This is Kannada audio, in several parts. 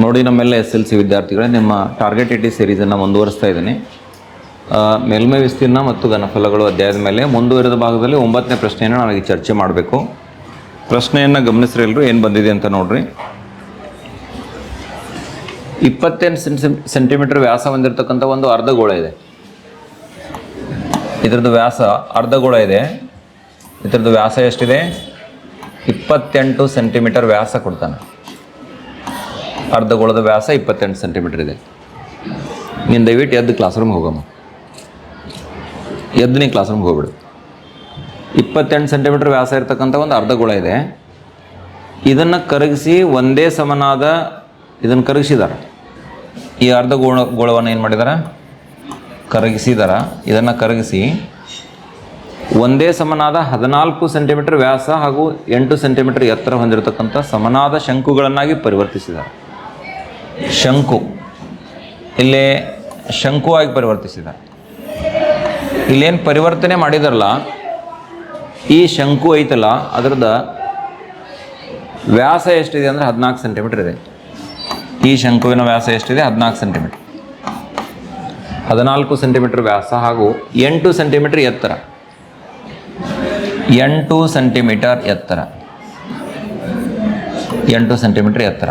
ನೋಡಿ ನಮ್ಮೆಲ್ಲ ಎಸ್ ಎಲ್ ಸಿ ವಿದ್ಯಾರ್ಥಿಗಳೇ ನಿಮ್ಮ ಟಾರ್ಗೆಟ್ ಇಟಿ ಸೀರೀಸನ್ನು ಮುಂದುವರಿಸ್ತಾ ಇದ್ದೀನಿ. ಮೇಲ್ಮೈ ವಿಸ್ತೀರ್ಣ ಮತ್ತು ಘನಫಲಗಳು ಅಧ್ಯಾಯದ ಮೇಲೆ ಮುಂದುವರಿದ ಭಾಗದಲ್ಲಿ ಒಂಬತ್ತನೇ ಪ್ರಶ್ನೆಯನ್ನು ನಾವೀಗ ಚರ್ಚೆ ಮಾಡಬೇಕು. ಪ್ರಶ್ನೆಯನ್ನು ಗಮನಿಸ್ರಿ ಎಲ್ಲರೂ ಏನು ಬಂದಿದೆ ಅಂತ ನೋಡ್ರಿ. ಇಪ್ಪತ್ತೆಂಟು ಸೆಂಟಿ ಸೆಂಟಿಮೀಟರ್ ವ್ಯಾಸ ಹೊಂದಿರತಕ್ಕಂಥ ಒಂದು ಅರ್ಧಗೋಳ ಇದೆ. ಇದರದ್ದು ವ್ಯಾಸ ಅರ್ಧಗೋಳ ಇದೆ. ಇದರದ್ದು ವ್ಯಾಸ ಎಷ್ಟಿದೆ? ಇಪ್ಪತ್ತೆಂಟು ಸೆಂಟಿಮೀಟರ್ ವ್ಯಾಸ ಕೊಡ್ತಾನೆ. ಅರ್ಧಗೋಳದ ವ್ಯಾಸ ಇಪ್ಪತ್ತೆಂಟು ಸೆಂಟಿಮೀಟರ್ ಇದೆ. ನೀನು ದಯವಿಟ್ಟು ಎದ್ದು ಕ್ಲಾಸ್ ರೂಮ್ಗೆ ಹೋಗಮ್ಮ. ಎದ್ದು ನೀ ಕ್ಲಾಸ್ ರೂಮ್ಗೆ ಹೋಗ್ಬಿಡು. ಇಪ್ಪತ್ತೆಂಟು ಸೆಂಟಿಮೀಟರ್ ವ್ಯಾಸ ಇರತಕ್ಕಂಥ ಒಂದು ಅರ್ಧಗೋಳ ಇದೆ. ಇದನ್ನು ಕರಗಿಸಿ ಒಂದೇ ಸಮನಾದ ಇದನ್ನು ಕರಗಿಸಿದಾರೆ. ಈ ಅರ್ಧ ಗೋಳ ಗೋಳವನ್ನು ಏನು ಮಾಡಿದಾರೆ? ಕರಗಿಸಿದಾರ. ಇದನ್ನು ಕರಗಿಸಿ ಒಂದೇ ಸಮನಾದ ಹದಿನಾಲ್ಕು ಸೆಂಟಿಮೀಟರ್ ವ್ಯಾಸ ಹಾಗೂ ಎಂಟು ಸೆಂಟಿಮೀಟರ್ ಎತ್ತರ ಹೊಂದಿರತಕ್ಕಂಥ ಸಮನಾದ ಶಂಕುಗಳನ್ನಾಗಿ ಪರಿವರ್ತಿಸಿದ್ದಾರೆ ಶಂಕು. ಇಲ್ಲಿ ಶಂಕುವಾಗಿ ಪರಿವರ್ತಿಸಿದ್ದಾರೆ ಇಲ್ಲೇನು ಪರಿವರ್ತನೆ ಮಾಡಿದಾರಲ್ಲ, ಈ ಶಂಕು ಐತಲ್ಲ ಅದರದ ವ್ಯಾಸ ಎಷ್ಟಿದೆ ಅಂದರೆ ಹದಿನಾಲ್ಕು ಸೆಂಟಿಮೀಟರ್ ಇದೆ. ಈ ಶಂಕುವಿನ ವ್ಯಾಸ ಎಷ್ಟಿದೆ? ಹದಿನಾಲ್ಕು ಸೆಂಟಿಮೀಟರ್. ಹದಿನಾಲ್ಕು ಸೆಂಟಿಮೀಟರ್ ವ್ಯಾಸ ಹಾಗೂ ಎಂಟು ಸೆಂಟಿಮೀಟರ್ ಎತ್ತರ. ಎಂಟು ಸೆಂಟಿಮೀಟರ್ ಎತ್ತರ. ಎಂಟು ಸೆಂಟಿಮೀಟರ್ ಎತ್ತರ.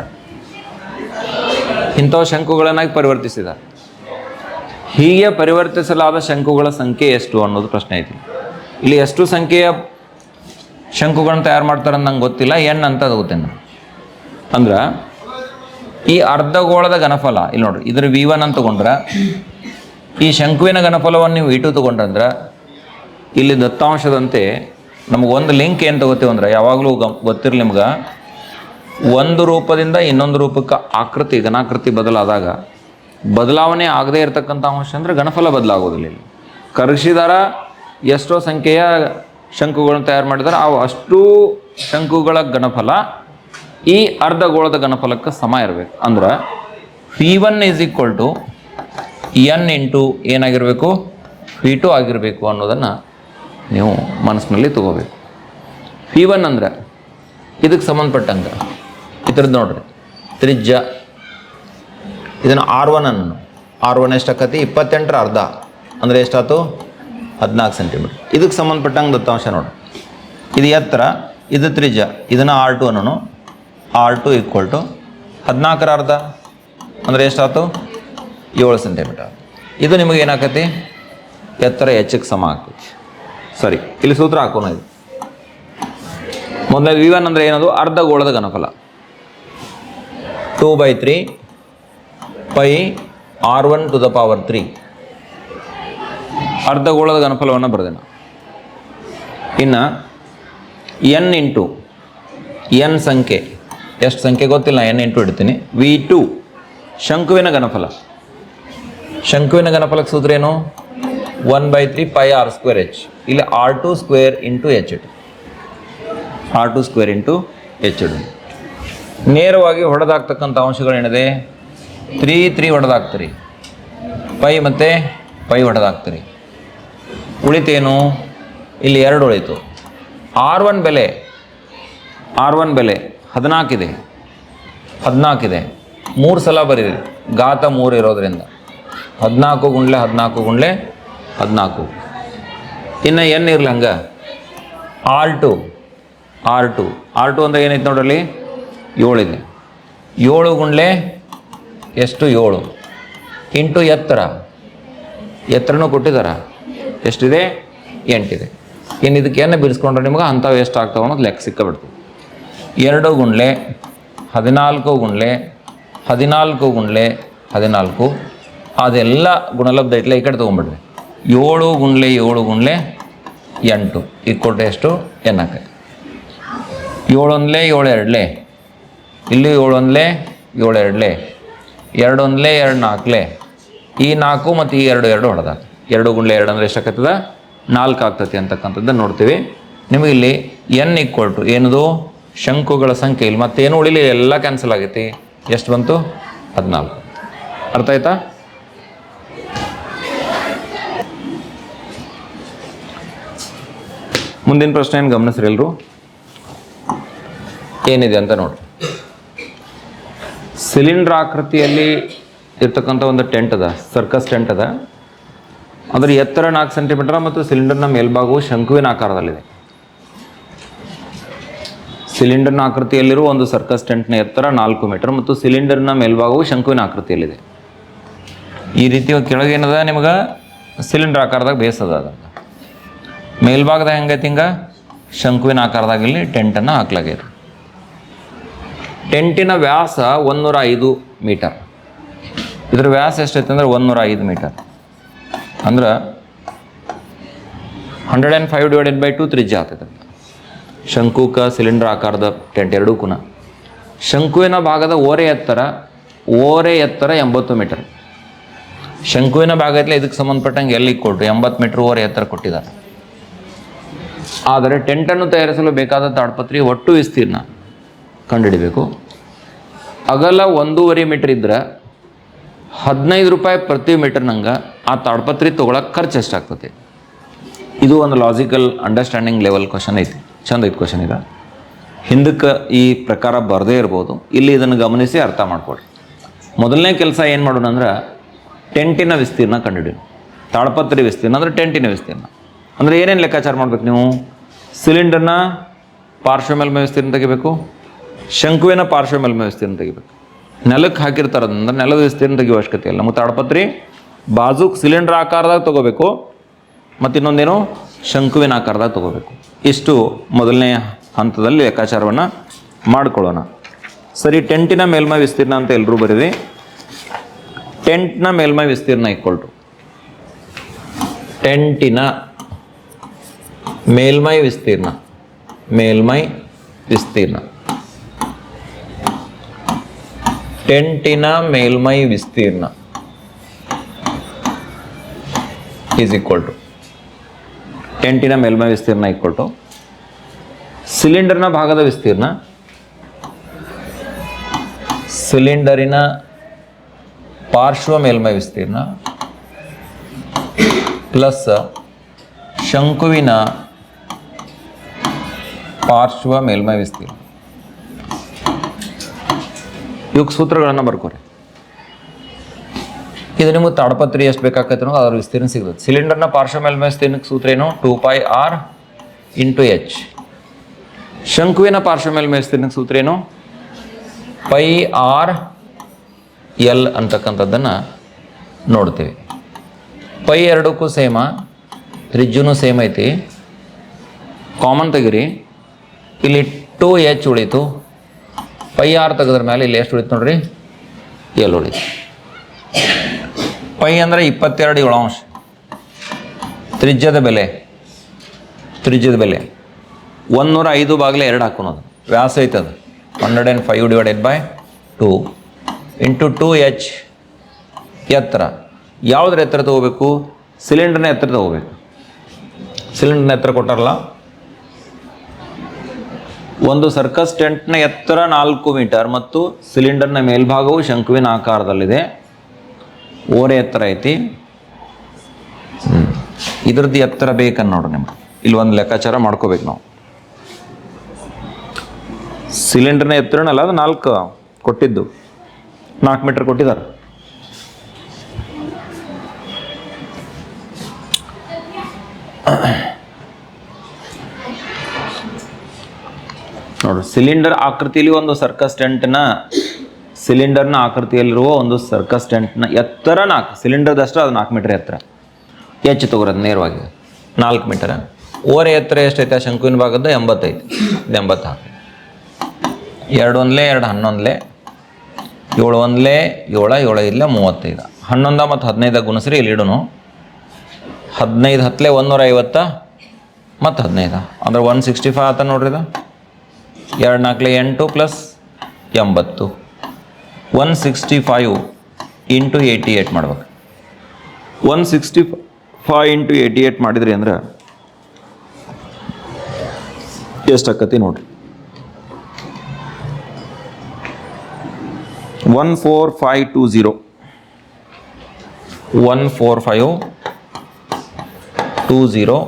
ಇಂಥವು ಶಂಕುಗಳನ್ನಾಗಿ ಪರಿವರ್ತಿಸಿದ. ಹೀಗೆ ಪರಿವರ್ತಿಸಲಾದ ಶಂಕುಗಳ ಸಂಖ್ಯೆ ಎಷ್ಟು ಅನ್ನೋದು ಪ್ರಶ್ನೆ ಐತಿ. ಇಲ್ಲಿ ಎಷ್ಟು ಸಂಖ್ಯೆಯ ಶಂಕುಗಳನ್ನ ತಯಾರು ಮಾಡ್ತಾರೆ ಅಂತ ನಂಗೆ ಗೊತ್ತಿಲ್ಲ, ಎನ್ ಅಂತ ಗೊತ್ತೇನು. ಅಂದ್ರೆ, ಈ ಅರ್ಧಗೋಳದ ಘನಫಲ, ಇಲ್ಲಿ ನೋಡ್ರಿ, ಇದ್ರ ವಿ ಒನ್ ಅಂತ ತಗೊಂಡ್ರೆ, ಈ ಶಂಕುವಿನ ಘನಫಲವನ್ನು ನೀವು ಇಟು ತಗೊಂಡ್ರಂದ್ರೆ ಇಲ್ಲಿ ದತ್ತಾಂಶದಂತೆ ನಮಗೆ ಲಿಂಕ್ ಏನು ತಗೋತೀವಿ ಅಂದ್ರೆ ಯಾವಾಗಲೂ ಗಮ್, ಗೊತ್ತಿರಲಿ ನಿಮ್ಗೆ. ಒಂದು ರೂಪದಿಂದ ಇನ್ನೊಂದು ರೂಪಕ್ಕೆ ಆಕೃತಿ, ಘನಾಕೃತಿ ಬದಲಾದಾಗ ಬದಲಾವಣೆ ಆಗದೇ ಇರತಕ್ಕಂಥ ಅಂಶ ಅಂದರೆ ಘನಫಲ ಬದಲಾಗೋದಿಲ್ಲ ಇಲ್ಲಿ. ಕರ್ಷಿದಾರ ಎಷ್ಟೋ ಸಂಖ್ಯೆಯ ಶಂಕುಗಳನ್ನು ತಯಾರು ಮಾಡಿದಾರೆ ಅವು ಅಷ್ಟೂ ಶಂಕುಗಳ ಘನಫಲ, ಈ ಅರ್ಧಗೋಳದ ಘನಫಲಕ್ಕೆ ಸಮ ಇರಬೇಕು. ಅಂದ್ರೆ P one is equal to N into ಏನಾಗಿರಬೇಕು? ಪಿ ಟು ಆಗಿರಬೇಕು ಅನ್ನೋದನ್ನು ನೀವು ಮನಸ್ಸಿನಲ್ಲಿ ತಗೋಬೇಕು. ಪಿ ಒನ್ ಅಂದ್ರೆ ಇದಕ್ಕೆ ಸಂಬಂಧಪಟ್ಟಂಗೆ ಇದ್ರದ್ದು ನೋಡ್ರಿ. ತ್ರಿಜ್ಯ. ಇದನ್ನು ಆರ್ ಒನ್ ಅನ್ನು. ಆರ್ ಒನ್ ಎಷ್ಟಾಕತಿ ಇಪ್ಪತ್ತೆಂಟರ ಅರ್ಧ. ಅಂದರೆ ಎಷ್ಟಾಯ್ತು ಹದಿನಾಲ್ಕು ಸೆಂಟಿಮೀಟ್ರ್ ಇದಕ್ಕೆ ಸಂಬಂಧಪಟ್ಟಂಗೆ ದತ್ತಾಂಶ ನೋಡಿ ಇದು ಎತ್ತರ, ಇದು ತ್ರಿಜ್ಯ. ಇದನ್ನು ಆರ್ ಟು ಅನ್ನೋನು. ಆರ್ ಟು ಈಕ್ವಲ್ ಟು ಹದಿನಾಲ್ಕರ ಅರ್ಧ. ಅಂದರೆ ಎಷ್ಟಾಯ್ತು ಏಳು ಸೆಂಟಿಮೀಟರ್ ಇದು ನಿಮಗೆ ಏನಾಕತಿ? ಎತ್ತರ ಹೆಚ್ಚಿಗೆ ಸಮ ಆಗ್ತೈತಿ ಸರಿ, ಇಲ್ಲಿ ಸೂತ್ರ ಹಾಕೋಣ ಇದು. ಮೊದಲನೇ ವಿ ಒನ್ ಅಂದರೆ ಏನದು? ಅರ್ಧ ಗೋಳದ ಘನಫಲ. Two by three pi R one to the power three. ಅರ್ಧಗೋಳದ ಘನಫಲವನ್ನು ಬರೆದೆ ನಾನು ಇನ್ನು ಎನ್ ಇಂಟು ಎನ್ ಸಂಖ್ಯೆ. ಎಷ್ಟು ಸಂಖ್ಯೆ ಗೊತ್ತಿಲ್ಲ, ಎನ್ ಇಂಟು ಇಡ್ತೀನಿ. ವಿ ಟು ಶಂಕುವಿನ ಘನಫಲ. ಶಂಕುವಿನ ಘನಫಲಕ್ಕೆ ಸೂತ್ರ ಏನು? One by three pi R square H. ಇಲ್ಲಿ R two square into H ಇಡು. R two square into H ಇಡು. ನೇರವಾಗಿ ಹೊಡೆದಾಗ್ತಕ್ಕಂಥ ಅಂಶಗಳೇನಿದೆ? ತ್ರೀ ತ್ರೀ ಹೊಡೆದಾಗ್ತೀರಿ ಪೈ ಮತ್ತು ಪೈ ಹೊಡೆದಾಗ್ತೀರಿ ಉಳಿತೇನು? ಇಲ್ಲಿ ಎರಡು ಉಳಿತು. ಆರ್ ಒನ್ ಬೆಲೆ. ಆರ್ ಒನ್ ಬೆಲೆ. ಹದಿನಾಲ್ಕಿದೆ. ಹದಿನಾಲ್ಕಿದೆ. ಮೂರು ಸಲ ಬರೀರಿ. ಗಾತ ಮೂರು ಇರೋದರಿಂದ. ಹದಿನಾಲ್ಕು ಗುಂಡ್ಲೆ ಹದಿನಾಲ್ಕು ಗುಂಡ್ಲೆ ಹದಿನಾಲ್ಕು. ಇನ್ನು ಎನ್ ಇರಲಿ ಹಂಗೆ? R two. R two. R two ಅಂದರೆ ಏನೈತೆ ನೋಡ್ರಲ್ಲಿ ಏಳಿದೆ. ಏಳು ಗುಂಡ್ಲೆ ಎಷ್ಟು ಏಳು? ಇಂಟು ಎತ್ತರ. ಎತ್ತರನೂ ಕೊಟ್ಟಿದ್ದಾರ ಎಷ್ಟಿದೆ? ಎಂಟಿದೆ. ಇನ್ನು ಇದಕ್ಕೆ ಏನೇ ಬಿಡಿಸ್ಕೊಂಡ್ರೆ ನಿಮ್ಗೆ ಅಂಥವು ಎಷ್ಟು ಆಗ್ತಾವೆ ಅನ್ನೋದು ಲೆಕ್ಕ ಸಿಕ್ಕಬಿಡ್ತು. ಎರಡು ಗುಂಡ್ಲೆ ಹದಿನಾಲ್ಕು ಗುಂಡ್ಲೆ ಹದಿನಾಲ್ಕು ಗುಂಡ್ಲೆ ಹದಿನಾಲ್ಕು. ಅದೆಲ್ಲ ಗುಣಲಬ್ಧ ಇಟ್ಲೆ ಈ ಕಡೆ ತೊಗೊಂಬಿಡ್ರಿ. ಏಳು ಗುಂಡ್ಲೆ ಏಳು ಗುಂಡ್ಲೆ ಎಂಟು. ಈಗ ಕೊಟ್ಟರೆ ಎಷ್ಟು? ಎನ್ನಕ್ಕೆ. ಏಳೊಂದ್ಲೆ ಏಳು ಎರಡ್ಲೆ ಇಲ್ಲಿ ಏಳೊಂದ್ಲೆ ಏಳು ಎರಡೊಂದ್ಲೆ ಎರಡು ನಾಲ್ಕಲೆ ಈ ನಾಲ್ಕು ಮತ್ತು ಈ ಎರಡು ಎರಡು ಹೊಡೆದ. ಎರಡು ಗುಂಡ್ಲೆ ಎರಡು ಅಂದರೆ ಎಷ್ಟಾಗ್ತದ? ನಾಲ್ಕು ಆಗ್ತತಿ ಅಂತಕ್ಕಂಥದ್ದು ನೋಡ್ತೀವಿ. ನಿಮಗೆ ಇಲ್ಲಿ ಎನ್ ಈಕ್ವಲ್ ಟು ಏನದು? ಶಂಕುಗಳ ಸಂಖ್ಯೆ. ಇಲ್ಲಿ ಮತ್ತೇನು ಉಳಿಲಿ ಎಲ್ಲ ಕ್ಯಾನ್ಸಲ್ ಆಗೈತಿ. ಎಷ್ಟು ಬಂತು? ಹದಿನಾಲ್ಕು. ಅರ್ಥ ಆಯ್ತಾ? ಮುಂದಿನ ಪ್ರಶ್ನೆ ಏನು ಗಮನಿಸ್ರಿ ಎಲ್ಲರೂ ಏನಿದೆ ಅಂತ ನೋಡಿ ಸಿಲಿಂಡರ್ ಆಕೃತಿಯಲ್ಲಿ ಇರ್ತಕ್ಕಂಥ ಒಂದು ಟೆಂಟ್ ಅದ ಸರ್ಕಸ್ ಟೆಂಟ್ ಅದ. ಅದರ ಎತ್ತರ ನಾಲ್ಕು ಸೆಂಟಿಮೀಟರ್ ಮತ್ತು ಸಿಲಿಂಡರ್ನ ಮೇಲ್ಭಾಗವು ಶಂಕುವಿನ ಆಕಾರದಲ್ಲಿದೆ. ಸಿಲಿಂಡರ್ನ ಆಕೃತಿಯಲ್ಲಿರುವ ಒಂದು ಸರ್ಕಸ್ ಟೆಂಟ್ನ ಎತ್ತರ ನಾಲ್ಕು ಮೀಟರ್ ಮತ್ತು ಸಿಲಿಂಡರ್ನ ಮೇಲ್ಭಾಗವು ಶಂಕುವಿನ ಆಕೃತಿಯಲ್ಲಿದೆ. ಈ ರೀತಿ ಕೆಳಗೆ ನಿಮಗೆ ನಿಮ್ಗೆ? ಸಿಲಿಂಡರ್ ಆಕಾರದಾಗ ಬೇಸದ ಅದ. ಮೇಲ್ಭಾಗದಾಗ ಹೆಂಗೈತಿ ಹಿಂಗ? ಶಂಕುವಿನ ಆಕಾರದಾಗ ಇಲ್ಲಿ ಟೆಂಟನ್ನು ಹಾಕ್ಲಾಗೈತಿ. ಟೆಂಟಿನ ವ್ಯಾಸ ಒಂದೂರ ಐದು ಮೀಟರ್. ಇದರ ವ್ಯಾಸ ಎಷ್ಟೈತೆ ಅಂದರೆ ಒಂದೂರ ಐದು ಮೀಟರ್. ಅಂದ್ರೆ hundred and five divided by two ತ್ರಿಜ್ಯ ಆಗ್ತೈತೆ. ಶಂಕುಕ, ಸಿಲಿಂಡರ್ ಆಕಾರದ ಟೆಂಟ್ ಎರಡೂ ಕೂಡ ಶಂಕುವಿನ ಭಾಗದ ಓರೆ ಎತ್ತರ ಓರೆ ಎತ್ತರ ಎಂಬತ್ತು ಮೀಟರ್. ಶಂಕುವಿನ ಭಾಗ ಐತ್ಲೆ ಇದಕ್ಕೆ ಸಂಬಂಧಪಟ್ಟಂಗೆ ಎಲ್ಲಿ ಕೊಟ್ಟರು ಎಂಬತ್ತು ಮೀಟರ್ ಓರೆ ಎತ್ತರ ಕೊಟ್ಟಿದ್ದಾರೆ. ಆದರೆ ಟೆಂಟನ್ನು ತಯಾರಿಸಲು ಬೇಕಾದ ತಾಡ್ಪತ್ರಿ ಒಟ್ಟು ವಿಸ್ತೀರ್ಣ ಕಂಡುಹಿಡಿಬೇಕು. ಅಗಲ ಒಂದೂವರೆ ಮೀಟ್ರ್ ಇದ್ರೆ ಹದಿನೈದು ರೂಪಾಯಿ ಪ್ರತಿ ಮೀಟರ್ ನಂಗೆ ಆ ತಾಡ್ಪತ್ರಿ ತೊಗೊಳಕ್ಕೆ ಖರ್ಚು ಎಷ್ಟಾಗ್ತದೆ? ಇದು ಒಂದು ಲಾಜಿಕಲ್ ಅಂಡರ್ಸ್ಟ್ಯಾಂಡಿಂಗ್ ಲೆವೆಲ್ ಕ್ವಶನ್ ಐತಿ. ಚಂದ ಐತಿ ಕ್ವಶನ್ ಈಗ ಹಿಂದಕ್ಕೆ ಈ ಪ್ರಕಾರ ಬರದೇ ಇರ್ಬೋದು. ಇಲ್ಲಿ ಇದನ್ನು ಗಮನಿಸಿ ಅರ್ಥ ಮಾಡ್ಕೊಳ್ರಿ. ಮೊದಲನೇ ಕೆಲಸ ಏನು ಮಾಡೋಣ ಅಂದ್ರೆ ಟೆಂಟಿನ ವಿಸ್ತೀರ್ಣ ಕಂಡುಹಿಡಿಯೋಣ ತಾಳ್ಪತ್ರಿ ವಿಸ್ತೀರ್ಣ ಅಂದರೆ ಟೆಂಟಿನ ವಿಸ್ತೀರ್ಣ. ಅಂದರೆ ಏನೇನು ಲೆಕ್ಕಾಚಾರ ಮಾಡ್ಬೇಕು ನೀವು? ಸಿಲಿಂಡರ್ನ ಪಾರ್ಶ್ವ ಮೇಲ್ಮೈ ವಿಸ್ತೀರ್ಣ ತೆಗಿಬೇಕು. ಶಂಕುವಿನ ಪಾರ್ಶ್ವ ಮೇಲ್ಮೈ ವಿಸ್ತೀರ್ಣ ತೆಗಿಬೇಕು. ನೆಲಕ್ಕೆ ಹಾಕಿರ್ತಾರೆ ಅಂದ್ರೆ ನೆಲದ ವಿಸ್ತೀರ್ಣ ತೆಗಿಯುವ ಅವಶ್ಯಕತೆ ಇಲ್ಲ. ಮತ್ತು ಅಡಪತ್ರಿ ಬಾಜುಕ್ ಸಿಲಿಂಡರ್ ಆಕಾರದಾಗ ತೊಗೋಬೇಕು. ಮತ್ತು ಇನ್ನೊಂದೇನು? ಶಂಕುವಿನ ಆಕಾರದಾಗ ತೊಗೋಬೇಕು. ಇಷ್ಟು ಮೊದಲನೇ ಹಂತದಲ್ಲಿ ಲೆಕ್ಕಾಚಾರವನ್ನು ಮಾಡ್ಕೊಳ್ಳೋಣ. ಸರಿ, ಟೆಂಟಿನ ಮೇಲ್ಮೈ ವಿಸ್ತೀರ್ಣ ಅಂತ ಎಲ್ಲರೂ ಬರೀರಿ. ಟೆಂಟ್ನ ಮೇಲ್ಮೈ ವಿಸ್ತೀರ್ಣ ಇಕ್ಕೊಳ್ರು ಟೆಂಟಿನ ಮೇಲ್ಮೈ ವಿಸ್ತೀರ್ಣ. ಮೇಲ್ಮೈ ವಿಸ್ತೀರ್ಣ. ಟೆಂಟಿನ ಮೇಲ್ಮೈ ವಿಸ್ತೀರ್ಣ ಈಸ್ ಈಕ್ವಲ್ ಟು ಟೆಂಟಿನ ಮೇಲ್ಮೈ ವಿಸ್ತೀರ್ಣ ಈಕ್ವಲ್ ಟು ಸಿಲಿಂಡರ್ನ ಭಾಗದ ವಿಸ್ತೀರ್ಣ. ಸಿಲಿಂಡರಿನ ಪಾರ್ಶ್ವ ಮೇಲ್ಮೈ ವಿಸ್ತೀರ್ಣ. ಪ್ಲಸ್ ಶಂಕುವಿನ ಪಾರ್ಶ್ವ ಮೇಲ್ಮೈ ವಿಸ್ತೀರ್ಣ. ಇವಕ್ಕೆ ಸೂತ್ರಗಳನ್ನು ಬರ್ಕೋರಿ. ಇದು ನಿಮಗೆ ತಾಡಪತ್ರಿ ಎಷ್ಟು ಬೇಕಾಗತ್ತೆ ಅನ್ನೋದು ಅದರ ವಿಸ್ತೀರ್ಣ ಸಿಗುತ್ತೆ ಸಿಲಿಂಡರ್ನ ಪಾರ್ಶ್ವ ಮೇಲ್ಮೈ ವಿಸ್ತೀರ್ಣಕ್ಕೆ ಸೂತ್ರ ಏನು? Two pi R into H ಶಂಕುವಿನ ಪಾರ್ಶ್ವ ಮೇಲ್ಮೈ ವಿಸ್ತೀರ್ಣಕ್ಕೆ ಸೂತ್ರ ಏನು? ಪೈ ಆರ್ ಎಲ್ ಅಂತಕ್ಕಂಥದ್ದನ್ನು ನೋಡ್ತೀವಿ. ಪೈ ಎರಡಕ್ಕೂ ಸೇಮ, ರಿಜ್ಜುನೂ ಸೇಮ್ ಐತಿ. ಕಾಮನ್ ತೆಗಿರಿ. ಇಲ್ಲಿ ಟೂ ಎಚ್ ಉಳೀತು. ಪೈ ಆರ್ ತೆಗೆದ್ರ ಮೇಲೆ ಇಲ್ಲಿ ಎಷ್ಟು ಉಳಿತು ನೋಡ್ರಿ? ಎಲ್ಲಿ ಉಳಿತು. ಪೈ ಅಂದರೆ ಇಪ್ಪತ್ತೆರಡು ಏಳು ಅಂಶ. ತ್ರಿಜ್ಯದ ಬೆಲೆ. ತ್ರಿಜ್ಯದ ಬೆಲೆ. ಒಂದೂರ ಐದು ಬಾಗಿಲೆ ಎರಡು ಹಾಕೋಣದು ವ್ಯಾಸ ಐತದು. Hundred and five divided by two into two H ಎತ್ತರ. ಯಾವುದ್ರ ಎತ್ತರ ತಗೋಬೇಕು? ಸಿಲಿಂಡರ್ನ ಎತ್ತರ ತಗೋಬೇಕು. ಸಿಲಿಂಡರ್ನ ಎತ್ತರ ಕೊಟ್ಟಾರಲ್ಲ? ಒಂದು ಸರ್ಕಸ್ ಟೆಂಟ್ನ ಎತ್ತರ ನಾಲ್ಕು ಮೀಟರ್ ಮತ್ತು ಸಿಲಿಂಡರ್ನ ಮೇಲ್ಭಾಗವು ಶಂಕುವಿನ ಆಕಾರದಲ್ಲಿದೆ. ಓರೆ ಎತ್ತರ ಐತಿ. ಇದ್ರದ್ದು ಎತ್ತರ ಬೇಕನ್ನ ನೋಡ್ರಿ ನಿಮ್ಗೆ. ಇಲ್ಲಿ ಒಂದು ಲೆಕ್ಕಾಚಾರ ಮಾಡ್ಕೋಬೇಕು ನಾವು. ಸಿಲಿಂಡರ್ನ ಎತ್ತರನಲ್ಲ, ಅದು ನಾಲ್ಕು ಕೊಟ್ಟಿದ್ದು. ನಾಲ್ಕು ಮೀಟರ್ ಕೊಟ್ಟಿದ್ದಾರೆ. ನೋಡ್ರಿ ಸಿಲಿಂಡರ್ ಆಕೃತಿಯಲ್ಲಿ ಒಂದು ಸರ್ಕಸ್ ಟೆಂಟ್ನ ಸಿಲಿಂಡರ್ನ ಆಕೃತಿಯಲ್ಲಿರುವ ಒಂದು ಸರ್ಕಸ್ ಟೆಂಟ್ನ ಎತ್ತರ ನಾಲ್ಕು ಸಿಲಿಂಡರ್ದಷ್ಟು ಅದು ನಾಲ್ಕು ಮೀಟರ್ ಎತ್ತರ. ಹೆಚ್ಚು ತಗೋರೋದು ನೇರವಾಗಿ. ನಾಲ್ಕು ಮೀಟರ್ ಓರೆ ಎತ್ತರ ಎಷ್ಟೈತೆ? ಆ ಶಂಕುವಿನ ಭಾಗದ್ದು ಎಂಬತ್ತೈದು ಇದು ಎಂಬತ್ತು ಹಾಕಿ ಎರಡು ಒಂದ್ಲೆ ಎರಡು ಹನ್ನೊಂದ್ಲೆ. ಏಳು ಒಂದ್ಲೆ ಏಳು ಏಳು ಇಲ್ಲ ಮೂವತ್ತೈದು. ಹನ್ನೊಂದು ಮತ್ತು ಹದಿನೈದ ಗುಣಸ್ರಿ, ಇಲ್ಲಿ ಇಡೋನು. ಹದಿನೈದು ಹತ್ತಲೆ ಒಂದೂರ ಐವತ್ತ ಮತ್ತು ಹದಿನೈದು. ಅಂದ್ರೆ ಒನ್ ಸಿಕ್ಸ್ಟಿ ಫೈವ್ ಆತ ನೋಡ್ರಿ ಇದು. ಎರಡು ನಾಲ್ಕಲೆ ಎಂಟು ಪ್ಲಸ್ ಎಂಬತ್ತು. One sixty five into eighty eight ಮಾಡ್ಬೇಕು. One sixty five into eighty eight ಮಾಡಿದ್ರಿ ಅಂದ್ರೆ ಎಷ್ಟಾಕತಿ ನೋಡ್ರಿ. One four five two zero. One four five two zero.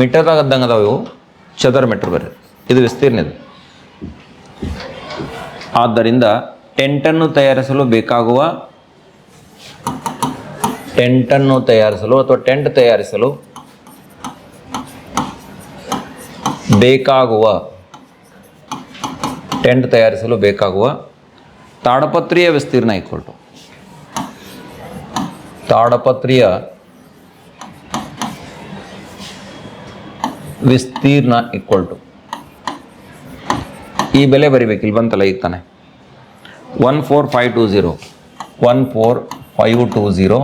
ಮೀಟರ್ದಾಗ ಅದ್ದಂಗೆ ಅದಾವೆ ಇವು. ಚದರ ಮೀಟರ್ ಬರ್ರಿ ಇದು ವಿಸ್ತೀರ್ಣ ಇದು. ಆದ್ದರಿಂದ ಟೆಂಟನ್ನು ತಯಾರಿಸಲು ಬೇಕಾಗುವ ಟೆಂಟನ್ನು ತಯಾರಿಸಲು ಅಥವಾ ಟೆಂಟ್ ತಯಾರಿಸಲು ಬೇಕಾಗುವ ಟೆಂಟ್ ತಯಾರಿಸಲು ಬೇಕಾಗುವ ತಾಡಪತ್ರಿಯ ವಿಸ್ತೀರ್ಣ ಇಕ್ಕೊಟ್ಟು ತಾಡಪತ್ರಿಯ ವಿಸ್ತೀರ್ಣ ಈಕ್ವಲ್ ಟು ಈ ಬೆಲೆ ಬರಿಬೇಕು, ಇಲ್ಲಿ ಬಂತಲ್ಲ, ಈಗ ತಾನೆ. One four five two zero one four five two zero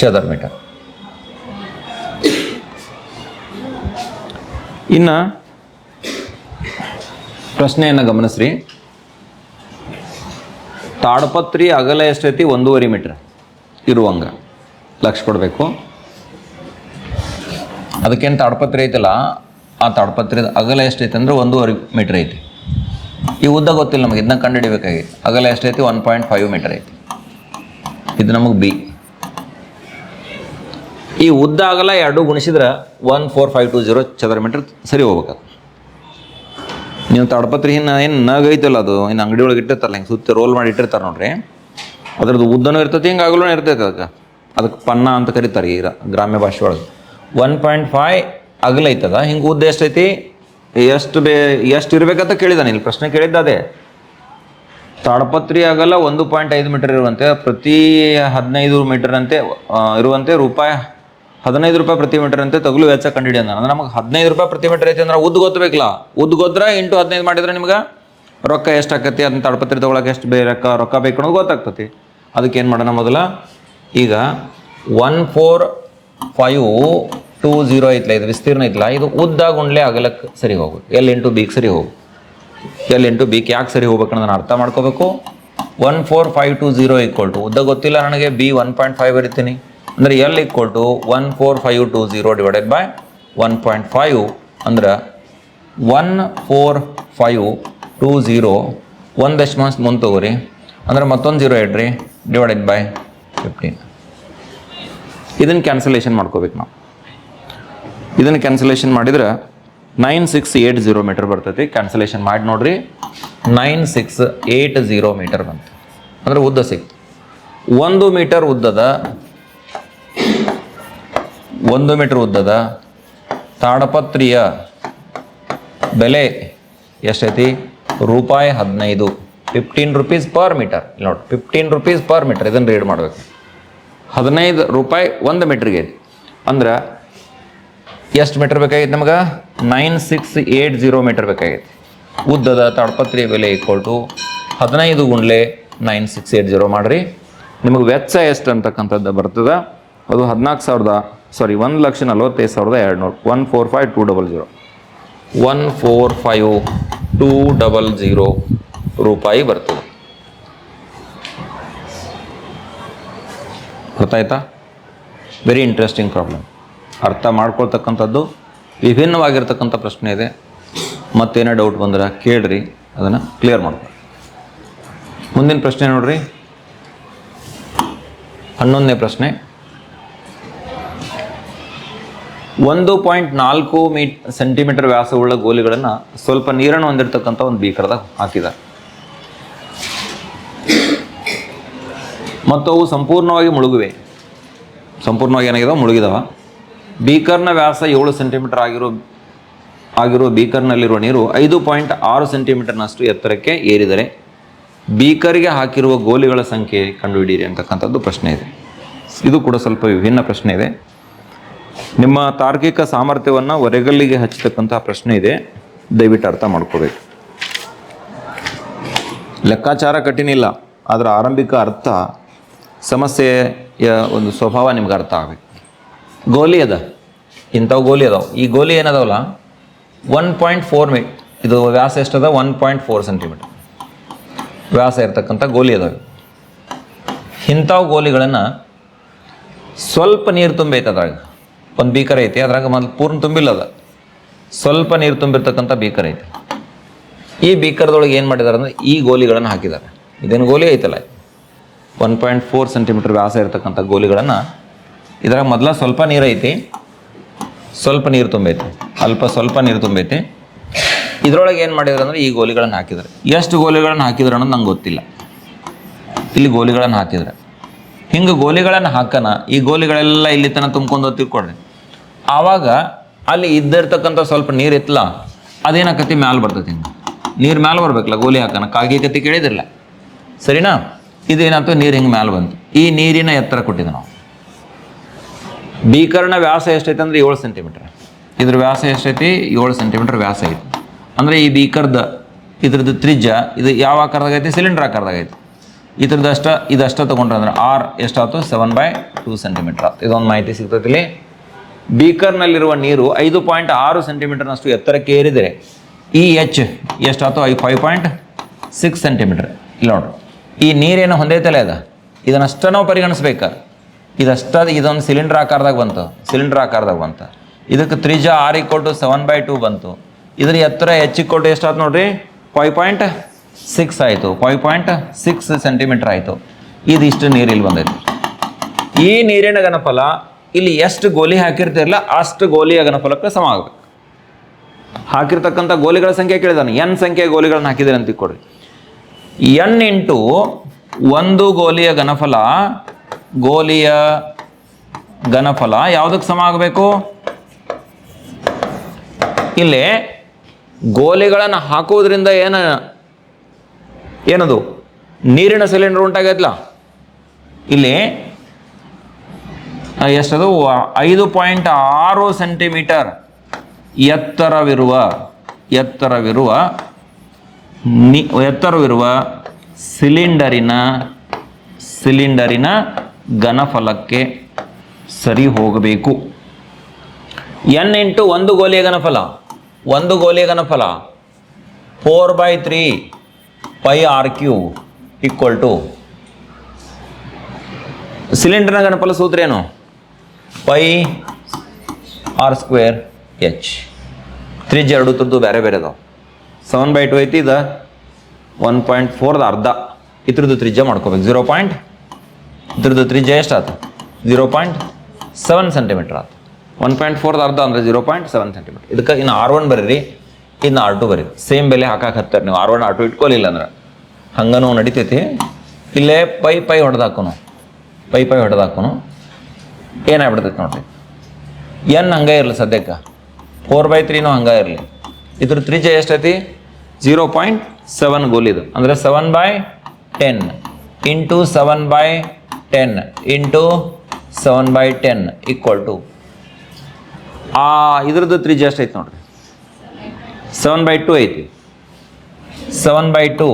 ಶದರ್ metre. ಇನ್ನು ಪ್ರಶ್ನೆಯನ್ನು ಗಮನಿಸ್ರಿ. ತಾಡಪತ್ರಿ ಅಗಲ ಎಷ್ಟೈತಿ? ಒಂದೂವರೆ ಮೀಟ್ರ್ ಇರುವಂಗ. ಲಕ್ಷ ಕೊಡಬೇಕು. ಅದಕ್ಕೇನು ತಾಡಪತ್ರಿ ಐತಲ್ಲ? ಆ ತಡಪತ್ರದ ಅಗಲ ಎಷ್ಟೈತೆ ಅಂದ್ರೆ ಒಂದೂವರೆ ಮೀಟ್ರ್ ಐತಿ. ಈ ಉದ್ದ ಗೊತ್ತಿಲ್ಲ ನಮಗೆ, ಇದನ್ನ ಕಂಡುಹಿಡಿಬೇಕಾಗಿತ್ತು ಅಗಲ ಎಷ್ಟೈತಿ? ಒನ್ ಪಾಯಿಂಟ್ ಫೈವ್ ಮೀಟರ್ ಐತಿ. ಇದು ನಮಗೆ ಬಿ ಈ ಉದ್ದ ಅಗಲ ಎರಡು ಗುಣಿಸಿದ್ರೆ one four five two zero ಚದರ ಮೀಟರ್ ಸರಿ ಹೋಗ್ಬೇಕು ನೀವು ತಾಡ್ಪತ್ರಿ ಇನ್ನು ಏನು ನಗೈತಲ್ಲ ಅದು, ಇನ್ನು ಅಂಗಡಿ ಒಳಗೆ ಇಟ್ಟಿರ್ತಾರಲ್ಲ, ಹಿಂಗೆ ಸುತ್ತ ರೋಲ್ ಮಾಡಿ ಇಟ್ಟಿರ್ತಾರೆ ನೋಡ್ರಿ. ಅದ್ರದ್ದು ಉದ್ದನೂ ಇರ್ತೈತಿ, ಹಿಂಗೆ ಆಗಲೂ ಇರ್ತೈತೆ ಅದಕ್ಕೆ. ಅದಕ್ಕೆ ಪನ್ನ ಅಂತ ಕರೀತಾರೆ ಈ ಗ್ರಾಮ್ಯ ಭಾಷೆ ಒಳಗೆ. ಒನ್ ಪಾಯಿಂಟ್ ಫೈ ಅಗಲ ಐತದ ಹಿಂಗೆ ಉದ್ದ ಎಷ್ಟೈತಿ? ಎಷ್ಟು ಬೇ, ಎಷ್ಟು ಇರ್ಬೇಕಂತ ಕೇಳಿದಾನೆ. ಇಲ್ಲಿ ಪ್ರಶ್ನೆ ಕೇಳಿದ್ದ ಅದೇ. ತಾಡಪತ್ರಿ ಆಗಲ್ಲ ಒಂದು ಪಾಯಿಂಟ್ ಐದು ಮೀಟರ್ ಇರುವಂತೆ, ಪ್ರತಿ ಹದಿನೈದು ಮೀಟರ್ ಅಂತೆ ಇರುವಂತೆ ರೂಪಾಯಿ ಹದಿನೈದು ರೂಪಾಯಿ ಪ್ರತಿ ಮೀಟರ್ ಅಂತೆ ತಗಲು ವೆಚ್ಚ ಕಂಡು ಅಂದ ಅಂದ್ರೆ ನಮಗೆ ಹದಿನೈದು ರೂಪಾಯಿ ಪ್ರತಿ ಮೀಟರ್ ಐತಿ ಅಂದ್ರೆ ಉದ್ದು ಗೊತ್ತಬೇಕಲ್ಲ. ಉದ್ದು ಗೊತ್ತರ ಇಂಟು ಹದಿನೈದು ಮಾಡಿದ್ರೆ ನಿಮ್ಗೆ ರೊಕ್ಕ ಎಷ್ಟು ಆಕತಿ, ಅದನ್ನ ತಾಡಪತ್ರಿ ತೊಗೊಳಕ್ಕೆ ಎಷ್ಟು ಬೇ ರೊಕ್ಕ ರೊಕ್ಕ ಬೇಕು ಅನ್ನೋದು ಗೊತ್ತಾಗ್ತತಿ. ಅದಕ್ಕೆ ಏನು ಮಾಡೋಣ ಮೊದಲ? ಈಗ one four five two zero ಐತ್ಲ ಇದು ವಿಸ್ತೀರ್ಣ ಐತ್ಲ ಇದು ಉದ್ದ ಗುಂಡ್ಲೆ ಸರಿ ಹೋಗು. ಎಲ್ ಇಂಟು ಬಿಗೆ ಸರಿ ಹೋಗು. ಎಲ್ ಇಂಟು ಬಿಕ್ ಯಾಕೆ ಸರಿ ಹೋಗ್ಬೇಕು ನಾನು ಅರ್ಥ ಮಾಡ್ಕೋಬೇಕು. One four five two zero equal to ಉದ್ದ ಗೊತ್ತಿಲ್ಲ ನನಗೆ ಬಿ ಒನ್ ಪಾಯಿಂಟ್ ಫೈವ್ ಬರಿತೀನಿ. ಅಂದರೆ L equal to one four five two zero divided by one point five ಅಂದ್ರೆ one four five two zero ಒಂದು ದಶಮಾಂಶ ಮುಂದೆ ತಗೋರಿ. ಅಂದ್ರೆ ಮತ್ತೊಂದು ಜೀರೋ ಇಡ್ರಿ ಡಿವೈಡೆಡ್ ಬೈ ಫಿಫ್ಟೀನ್ ಇದನ್ನು ಕ್ಯಾನ್ಸಲೇಷನ್ ಮಾಡ್ಕೋಬೇಕು ನಾವು. ಇದನ್ನು ಕ್ಯಾನ್ಸಲೇಷನ್ ಮಾಡಿದ್ರೆ nine six eight zero metre ಬರ್ತೈತಿ. ಕ್ಯಾನ್ಸಲೇಷನ್ ಮಾಡಿ ನೋಡ್ರಿ. Nine six eight zero metre ಬಂತು. ಅಂದ್ರೆ ಉದ್ದ ಸಿಕ್ತು ಒಂದು ಮೀಟರ್ ಉದ್ದದ, ಒಂದು ಮೀಟರ್ ಉದ್ದದ ತಾಡಪತ್ರಿಯ ಬೆಲೆ ಎಷ್ಟೈತಿ? ರೂಪಾಯಿ ಹದಿನೈದು. ಫಿಫ್ಟೀನ್ ರುಪೀಸ್ ಪರ್ ಮೀಟರ್ ನೋಡಿ ಫಿಫ್ಟೀನ್ ರುಪೀಸ್ ಪರ್ ಮೀಟರ್ ಇದನ್ನು ರೀಡ್ ಮಾಡಬೇಕು. ಹದಿನೈದು ರೂಪಾಯಿ ಒಂದು ಮೀಟ್ರಿಗೆ ಅಂದ್ರೆ ಎಷ್ಟು ಮೀಟರ್ ಬೇಕಾಗಿತ್ತು ನಮಗೆ? Nine six eight zero metre ಬೇಕಾಗಿತ್ತು. ಉದ್ದದ ತಾಡ್ಪತ್ರಿ ಬೆಲೆ ಈಕ್ವಲ್ ಟು ಹದಿನೈದು ಗುಂಡ್ಲೆ ನೈನ್ ಸಿಕ್ಸ್ ಏಟ್ ಜೀರೋ ಮಾಡಿರಿ. ನಿಮಗೆ ವೆಚ್ಚ ಎಷ್ಟು ಅಂತಕ್ಕಂಥದ್ದು ಬರ್ತದೆ. ಅದು ಹದಿನಾಲ್ಕು ಸಾವಿರದ ಸಾರಿ ಒಂದು ಲಕ್ಷ ನಲ್ವತ್ತೈದು ಸಾವಿರದ ಎರಡು ನೂರು one four five two double zero one four five two double zero ರೂಪಾಯಿ ಬರ್ತದೆ. ಗೊತ್ತಾಯ್ತಾ? ವೆರಿ ಇಂಟ್ರೆಸ್ಟಿಂಗ್ ಪ್ರಾಬ್ಲಮ್ ಅರ್ಥ ಮಾಡ್ಕೊಳ್ತಕ್ಕಂಥದ್ದು, ವಿಭಿನ್ನವಾಗಿರ್ತಕ್ಕಂಥ ಪ್ರಶ್ನೆ ಇದೆ. ಮತ್ತೇನೋ ಡೌಟ್ ಬಂದ್ರೆ ಕೇಳ್ರಿ, ಅದನ್ನು ಕ್ಲಿಯರ್ ಮಾಡ್ಕೊಳ್ಳಿ. ಮುಂದಿನ ಪ್ರಶ್ನೆ ನೋಡ್ರಿ. ಹನ್ನೊಂದನೇ ಪ್ರಶ್ನೆ. ಒಂದು ಪಾಯಿಂಟ್ ನಾಲ್ಕು ಮೀಟ್ ಸೆಂಟಿಮೀಟರ್ ವ್ಯಾಸವುಳ್ಳ ಗೋಲಿಗಳನ್ನು ಸ್ವಲ್ಪ ನೀರನ್ನು ಹೊಂದಿರತಕ್ಕಂಥ ಒಂದು ಬೀಕರ್ದಾಗ ಹಾಕಿದ್ದಾರೆ ಮತ್ತು ಅವು ಸಂಪೂರ್ಣವಾಗಿ ಮುಳುಗುವೆ. ಸಂಪೂರ್ಣವಾಗಿ ಏನಾಗಿದಾವೆ? ಮುಳುಗಿದಾವ. ಬೀಕರ್ನ ವ್ಯಾಸ ಏಳು ಸೆಂಟಿಮೀಟರ್ ಆಗಿರೋ ಆಗಿರೋ ಬೀಕರ್ನಲ್ಲಿರುವ ನೀರು ಐದು ಪಾಯಿಂಟ್ ಆರು ಸೆಂಟಿಮೀಟರ್ನಷ್ಟು ಎತ್ತರಕ್ಕೆ ಏರಿದರೆ ಬೀಕರ್ಗೆ ಹಾಕಿರುವ ಗೋಲಿಗಳ ಸಂಖ್ಯೆ ಕಂಡುಹಿಡಿಯಿರಿ ಅಂತಕ್ಕಂಥದ್ದು ಪ್ರಶ್ನೆ ಇದೆ. ಇದು ಕೂಡ ಸ್ವಲ್ಪ ವಿಭಿನ್ನ ಪ್ರಶ್ನೆ ಇದೆ. ನಿಮ್ಮ ತಾರ್ಕಿಕ ಸಾಮರ್ಥ್ಯವನ್ನು ಒರೆಗಲ್ಲಿಗೆ ಹಚ್ಚತಕ್ಕಂತಹ ಪ್ರಶ್ನೆ ಇದೆ. ದಯವಿಟ್ಟು ಅರ್ಥ ಮಾಡ್ಕೋಬೇಕು. ಲೆಕ್ಕಾಚಾರ ಕಠಿಣ ಇಲ್ಲ ಅದರ ಆರಂಭಿಕ ಅರ್ಥ, ಸಮಸ್ಯೆಯ ಒಂದು ಸ್ವಭಾವ ನಿಮ್ಗೆ ಅರ್ಥ ಆಗಬೇಕು. ಗೋಲಿ ಅದ. ಇಂಥವು ಗೋಲಿ ಅದಾವೆ. ಈ ಗೋಲಿ ಏನದವಲ್ಲ? ಒನ್ ಪಾಯಿಂಟ್ ಫೋರ್ ಮೀ ಇದು ವ್ಯಾಸ ಎಷ್ಟದ? ಒನ್ ಪಾಯಿಂಟ್ ಫೋರ್ ಸೆಂಟಿಮೀಟರ್ ವ್ಯಾಸ ಇರ್ತಕ್ಕಂಥ ಗೋಲಿ ಅದಾವೆ. ಇಂಥವು ಗೋಲಿಗಳನ್ನು ಸ್ವಲ್ಪ ನೀರು ತುಂಬೈತೆ ಅದ್ರಾಗ. ಒಂದು ಬೀಕರ್ ಐತಿ, ಅದ್ರಾಗ ಮೊದಲು ಪೂರ್ಣ ತುಂಬಿಲ್ಲ ಅದ. ಸ್ವಲ್ಪ ನೀರು ತುಂಬಿರ್ತಕ್ಕಂಥ ಬೀಕರ್ ಐತಿ. ಈ ಬೀಕರ್ದೊಳಗೆ ಏನು ಮಾಡಿದ್ದಾರೆ ಅಂದರೆ ಈ ಗೋಲಿಗಳನ್ನು ಹಾಕಿದ್ದಾರೆ ಇದೇನು ಗೋಲಿ ಐತಲ್ಲ? ಒನ್ ಪಾಯಿಂಟ್ ಫೋರ್ ಸೆಂಟಿಮೀಟರ್ ವ್ಯಾಸ ಇರತಕ್ಕಂಥ ಗೋಲಿಗಳನ್ನು ಇದ್ರಾಗ ಮೊದಲ ಸ್ವಲ್ಪ ನೀರು ಐತಿ, ಸ್ವಲ್ಪ ನೀರು ತುಂಬೈತಿ. ಅಲ್ಪ ಸ್ವಲ್ಪ ನೀರು ತುಂಬೈತಿ. ಇದರೊಳಗೆ ಏನು ಮಾಡಿದ್ರು ಅಂದ್ರೆ ಈ ಗೋಲಿಗಳನ್ನು ಹಾಕಿದ್ರು. ಎಷ್ಟು ಗೋಲಿಗಳನ್ನು ಹಾಕಿದ್ರು ಅನ್ನೋದು ನಂಗೆ ಗೊತ್ತಿಲ್ಲ. ಇಲ್ಲಿ ಗೋಲಿಗಳನ್ನು ಹಾಕಿದ್ರೆ. ಹಿಂಗೆ ಗೋಲಿಗಳನ್ನು ಹಾಕೋಣ ಈ ಗೋಲಿಗಳೆಲ್ಲ ಇಲ್ಲಿ ತನಕ ತುಂಬ್ಕೊಂಡು ತಿಳ್ಕೊಡ್ರಿ ಆವಾಗ ಅಲ್ಲಿ ಇದ್ದಿರ್ತಕ್ಕಂಥ ಸ್ವಲ್ಪ ನೀರು ಇತ್ತಲ್ಲ ಅದೇನಾಕತಿ ಮ್ಯಾಲೆ ಬರ್ತೈತಿ ಹಿಂಗೆ. ನೀರು ಮ್ಯಾಲೆ ಬರ್ಬೇಕಲ್ಲ ಗೋಲಿ ಹಾಕೋಣ ಕಾಗಿ ಕತ್ತಿ ಕೇಳಿದಿರಲ್ಲ ಸರಿನಾ? ಇದೇನಾಯ್ತು ನೀರು ಹಿಂಗೆ ಮ್ಯಾಲೆ ಬಂತು. ಈ ನೀರಿನ ಎತ್ತರ ಕೊಟ್ಟಿದ್ದೆ ನಾವು ಬೀಕರ್ನ ವ್ಯಾಸ ಎಷ್ಟೈತೆ ಅಂದರೆ ಏಳು ಸೆಂಟಿಮೀಟರ್ ಇದ್ರ ವ್ಯಾಸ ಎಷ್ಟೈತಿ? ಏಳು ಸೆಂಟಿಮೀಟರ್ ವ್ಯಾಸ ಐತಿ. ಅಂದರೆ ಈ ಬೀಕರ್ದ ಇದ್ರದ್ದು ತ್ರಿಜ್ಯ, ಇದು ಯಾವ ಆಕಾರದಾಗ ಐತಿ? ಸಿಲಿಂಡರ್ ಆಕಾರದಾಗ ಐತಿ. ಇದ್ರದ್ದು ಅಷ್ಟ ಇದಷ್ಟ ತೊಗೊಂಡ್ರೆ ಅಂದ್ರೆ ಆರ್ ಎಷ್ಟಾಯ್ತು? ಸೆವೆನ್ ಬೈ ಟೂ ಸೆಂಟಿಮೀಟರ್ ಇದೊಂದು ಮಾಹಿತಿ ಸಿಗ್ತೈತಿ ಇಲ್ಲಿ. ಬೀಕರ್ನಲ್ಲಿರುವ ನೀರು ಐದು ಪಾಯಿಂಟ್ ಆರು ಸೆಂಟಿಮೀಟರ್ನಷ್ಟು ಎತ್ತರಕ್ಕೆ ಏರಿದರೆ ಈ ಎಚ್ ಎಷ್ಟಾಯ್ತು? ಐ ಫೈವ್ ಪಾಯಿಂಟ್ ಸಿಕ್ಸ್ ಸೆಂಟಿಮೀಟರ್ ಇಲ್ಲ ನೋಡ್ರಿ. ಈ ನೀರೇನು ಹೊಂದೈತಲ್ಲ ಅದ? ಇದನ್ನಷ್ಟ ನಾವು ಪರಿಗಣಿಸ್ಬೇಕು? ಇದಷ್ಟ ಇದೊಂದು ಸಿಲಿಂಡರ್ ಆಕಾರದಾಗ ಬಂತು. ಸಿಲಿಂಡರ್ ಆಕಾರದಾಗ ಬಂತು. ಇದಕ್ಕೆ ತ್ರಿಜ ಆರ್ ಇಕ್ಕೊಟ್ಟು ಸೆವೆನ್ ಬೈ ಟು ಬಂತು. ಇದ್ರ ಎತ್ತರ ಎಚ್ ಎಷ್ಟು ಎಷ್ಟಾಯ್ತು ನೋಡ್ರಿ? ಫೈವ್ ಪಾಯಿಂಟ್ ಸಿಕ್ಸ್ ಆಯಿತು. ಫೈವ್ ಪಾಯಿಂಟ್ ಸಿಕ್ಸ್ ಸೆಂಟಿಮೀಟರ್ ಆಯಿತು. ಇದಿಷ್ಟು ನೀರು ಇಲ್ಲಿ ಬಂದೈತಿ. ಈ ನೀರಿನ ಘನಫಲ ಇಲ್ಲಿ ಎಷ್ಟು ಗೋಲಿ ಹಾಕಿರ್ತಿರಲ್ಲ ಅಷ್ಟು ಗೋಲಿಯ ಘನಫಲಕ್ಕೆ ಸಮ ಆಗಬೇಕು. ಹಾಕಿರ್ತಕ್ಕಂಥ ಗೋಲಿಗಳ ಸಂಖ್ಯೆ ಕೇಳಿದಾನೆ. ಎನ್ ಸಂಖ್ಯೆ ಗೋಲಿಗಳನ್ನ ಹಾಕಿದ್ರೆ ಅಂತ ಕೊಡ್ರಿ. ಎನ್ ಇಂಟು ಒಂದು ಗೋಲಿಯ ಘನಫಲ ಗೋಲಿಯ ಘನಫಲ ಯಾವುದಕ್ಕೆ ಸಮ ಆಗಬೇಕು? ಇಲ್ಲಿ ಗೋಲಿಗಳನ್ನು ಹಾಕೋದ್ರಿಂದ ಏನು, ಏನದು? ನೀರಿನ ಸಿಲಿಂಡರ್ ಉಂಟಾಗೈತಲ್ಲ? ಇಲ್ಲಿ ಎಷ್ಟದು? ಐದು ಪಾಯಿಂಟ್ ಆರು ಸೆಂಟಿಮೀಟರ್ ಎತ್ತರವಿರುವ ಎತ್ತರವಿರುವ ನಿ, ಎತ್ತರವಿರುವ ಸಿಲಿಂಡರಿನ ಸಿಲಿಂಡರಿನ ಘನಫಲಕ್ಕೆ ಸರಿ ಹೋಗಬೇಕು. ಎನ್ ಇಂಟು ಒಂದು ಗೋಲಿಯ ಘನಫಲ. ಒಂದು ಗೋಲಿಯ ಘನಫಲ. Four by three pi R cube equal to ಸಿಲಿಂಡರ್ನ ಘನಫಲ ಸೂತ್ರ ಏನು? Pi R square H. ತ್ರಿಜ್ ಎರಡು ತರದ್ದು ಬೇರೆ ಬೇರೆ ಅದಾವ. ಸೆವೆನ್ ಬೈ ಟು ಐತಿ, ಇದು ಒನ್ ಪಾಯಿಂಟ್ ಫೋರ್ದ ಅರ್ಧ. ಇದ್ರದ್ದು ತ್ರಿಜ್ಯ ಮಾಡ್ಕೋಬೇಕು. ಜೀರೋ ಪಾಯಿಂಟ್ ಇದ್ರದ್ದು ತ್ರಿಜ್ಯ ಎಷ್ಟು ಆಯ್ತು ಜೀರೋ ಪಾಯಿಂಟ್ ಸೆವೆನ್ ಸೆಂಟಿಮೀಟರ್ ಆಯ್ತು ಒನ್ ಪಾಯಿಂಟ್ ಫೋರ್ದು ಅರ್ಧ ಅಂದರೆ ಜೀರೋ ಪಾಯಿಂಟ್ ಸೆವೆನ್ ಸೆಂಟಿಮೀಟರ್ ಇದಕ್ಕೆ ಇನ್ನು ಆರ್ ಒನ್ ಬರೀರಿ, ಇನ್ನು ಆರ್ ಟು ಬರೀರಿ. ಸೇಮ್ ಬೆಲೆ ಹಾಕಕ್ಕೆ ಹತ್ತಾರೆ ನೀವು ಆರ್ ಒನ್ ಆರ್ ಟು ಇಟ್ಕೊಲಿಲ್ಲ ಅಂದ್ರೆ. ಹಂಗನೂ ನಡಿತೈತಿ. ಇಲ್ಲೇ ಪೈ ಪೈ ಹೊಡೆದಾಕೋನು. ಪೈ ಪೈ ಹೊಡೆದಾಕೋನು. ಏನಾಗ್ಬಿಡ್ತೈತೆ ನೋಡ್ರಿ. ಎನ್ ಹಂಗೆ ಇರಲಿ ಸದ್ಯಕ್ಕೆ. ಫೋರ್ ಬೈ ತ್ರೀನೂ ಹಂಗೆ ಇರಲಿ. ಇದ್ರ ತ್ರಿಜ್ಯ ಎಷ್ಟೈತಿ ಜೀರೋ ಪಾಯಿಂಟ್ ಸೆವೆನ್ ಗೋಲಿದು ಅಂದರೆ seven by ten into seven by ten into seven by ten equal to ಆ ಇದ್ರದ್ದು ತ್ರಿಜ್ಯ ಎಷ್ಟೈತಿ ನೋಡ್ರಿ. ಸೆವೆನ್ ಬೈ ಟು ಐತಿ. Seven by two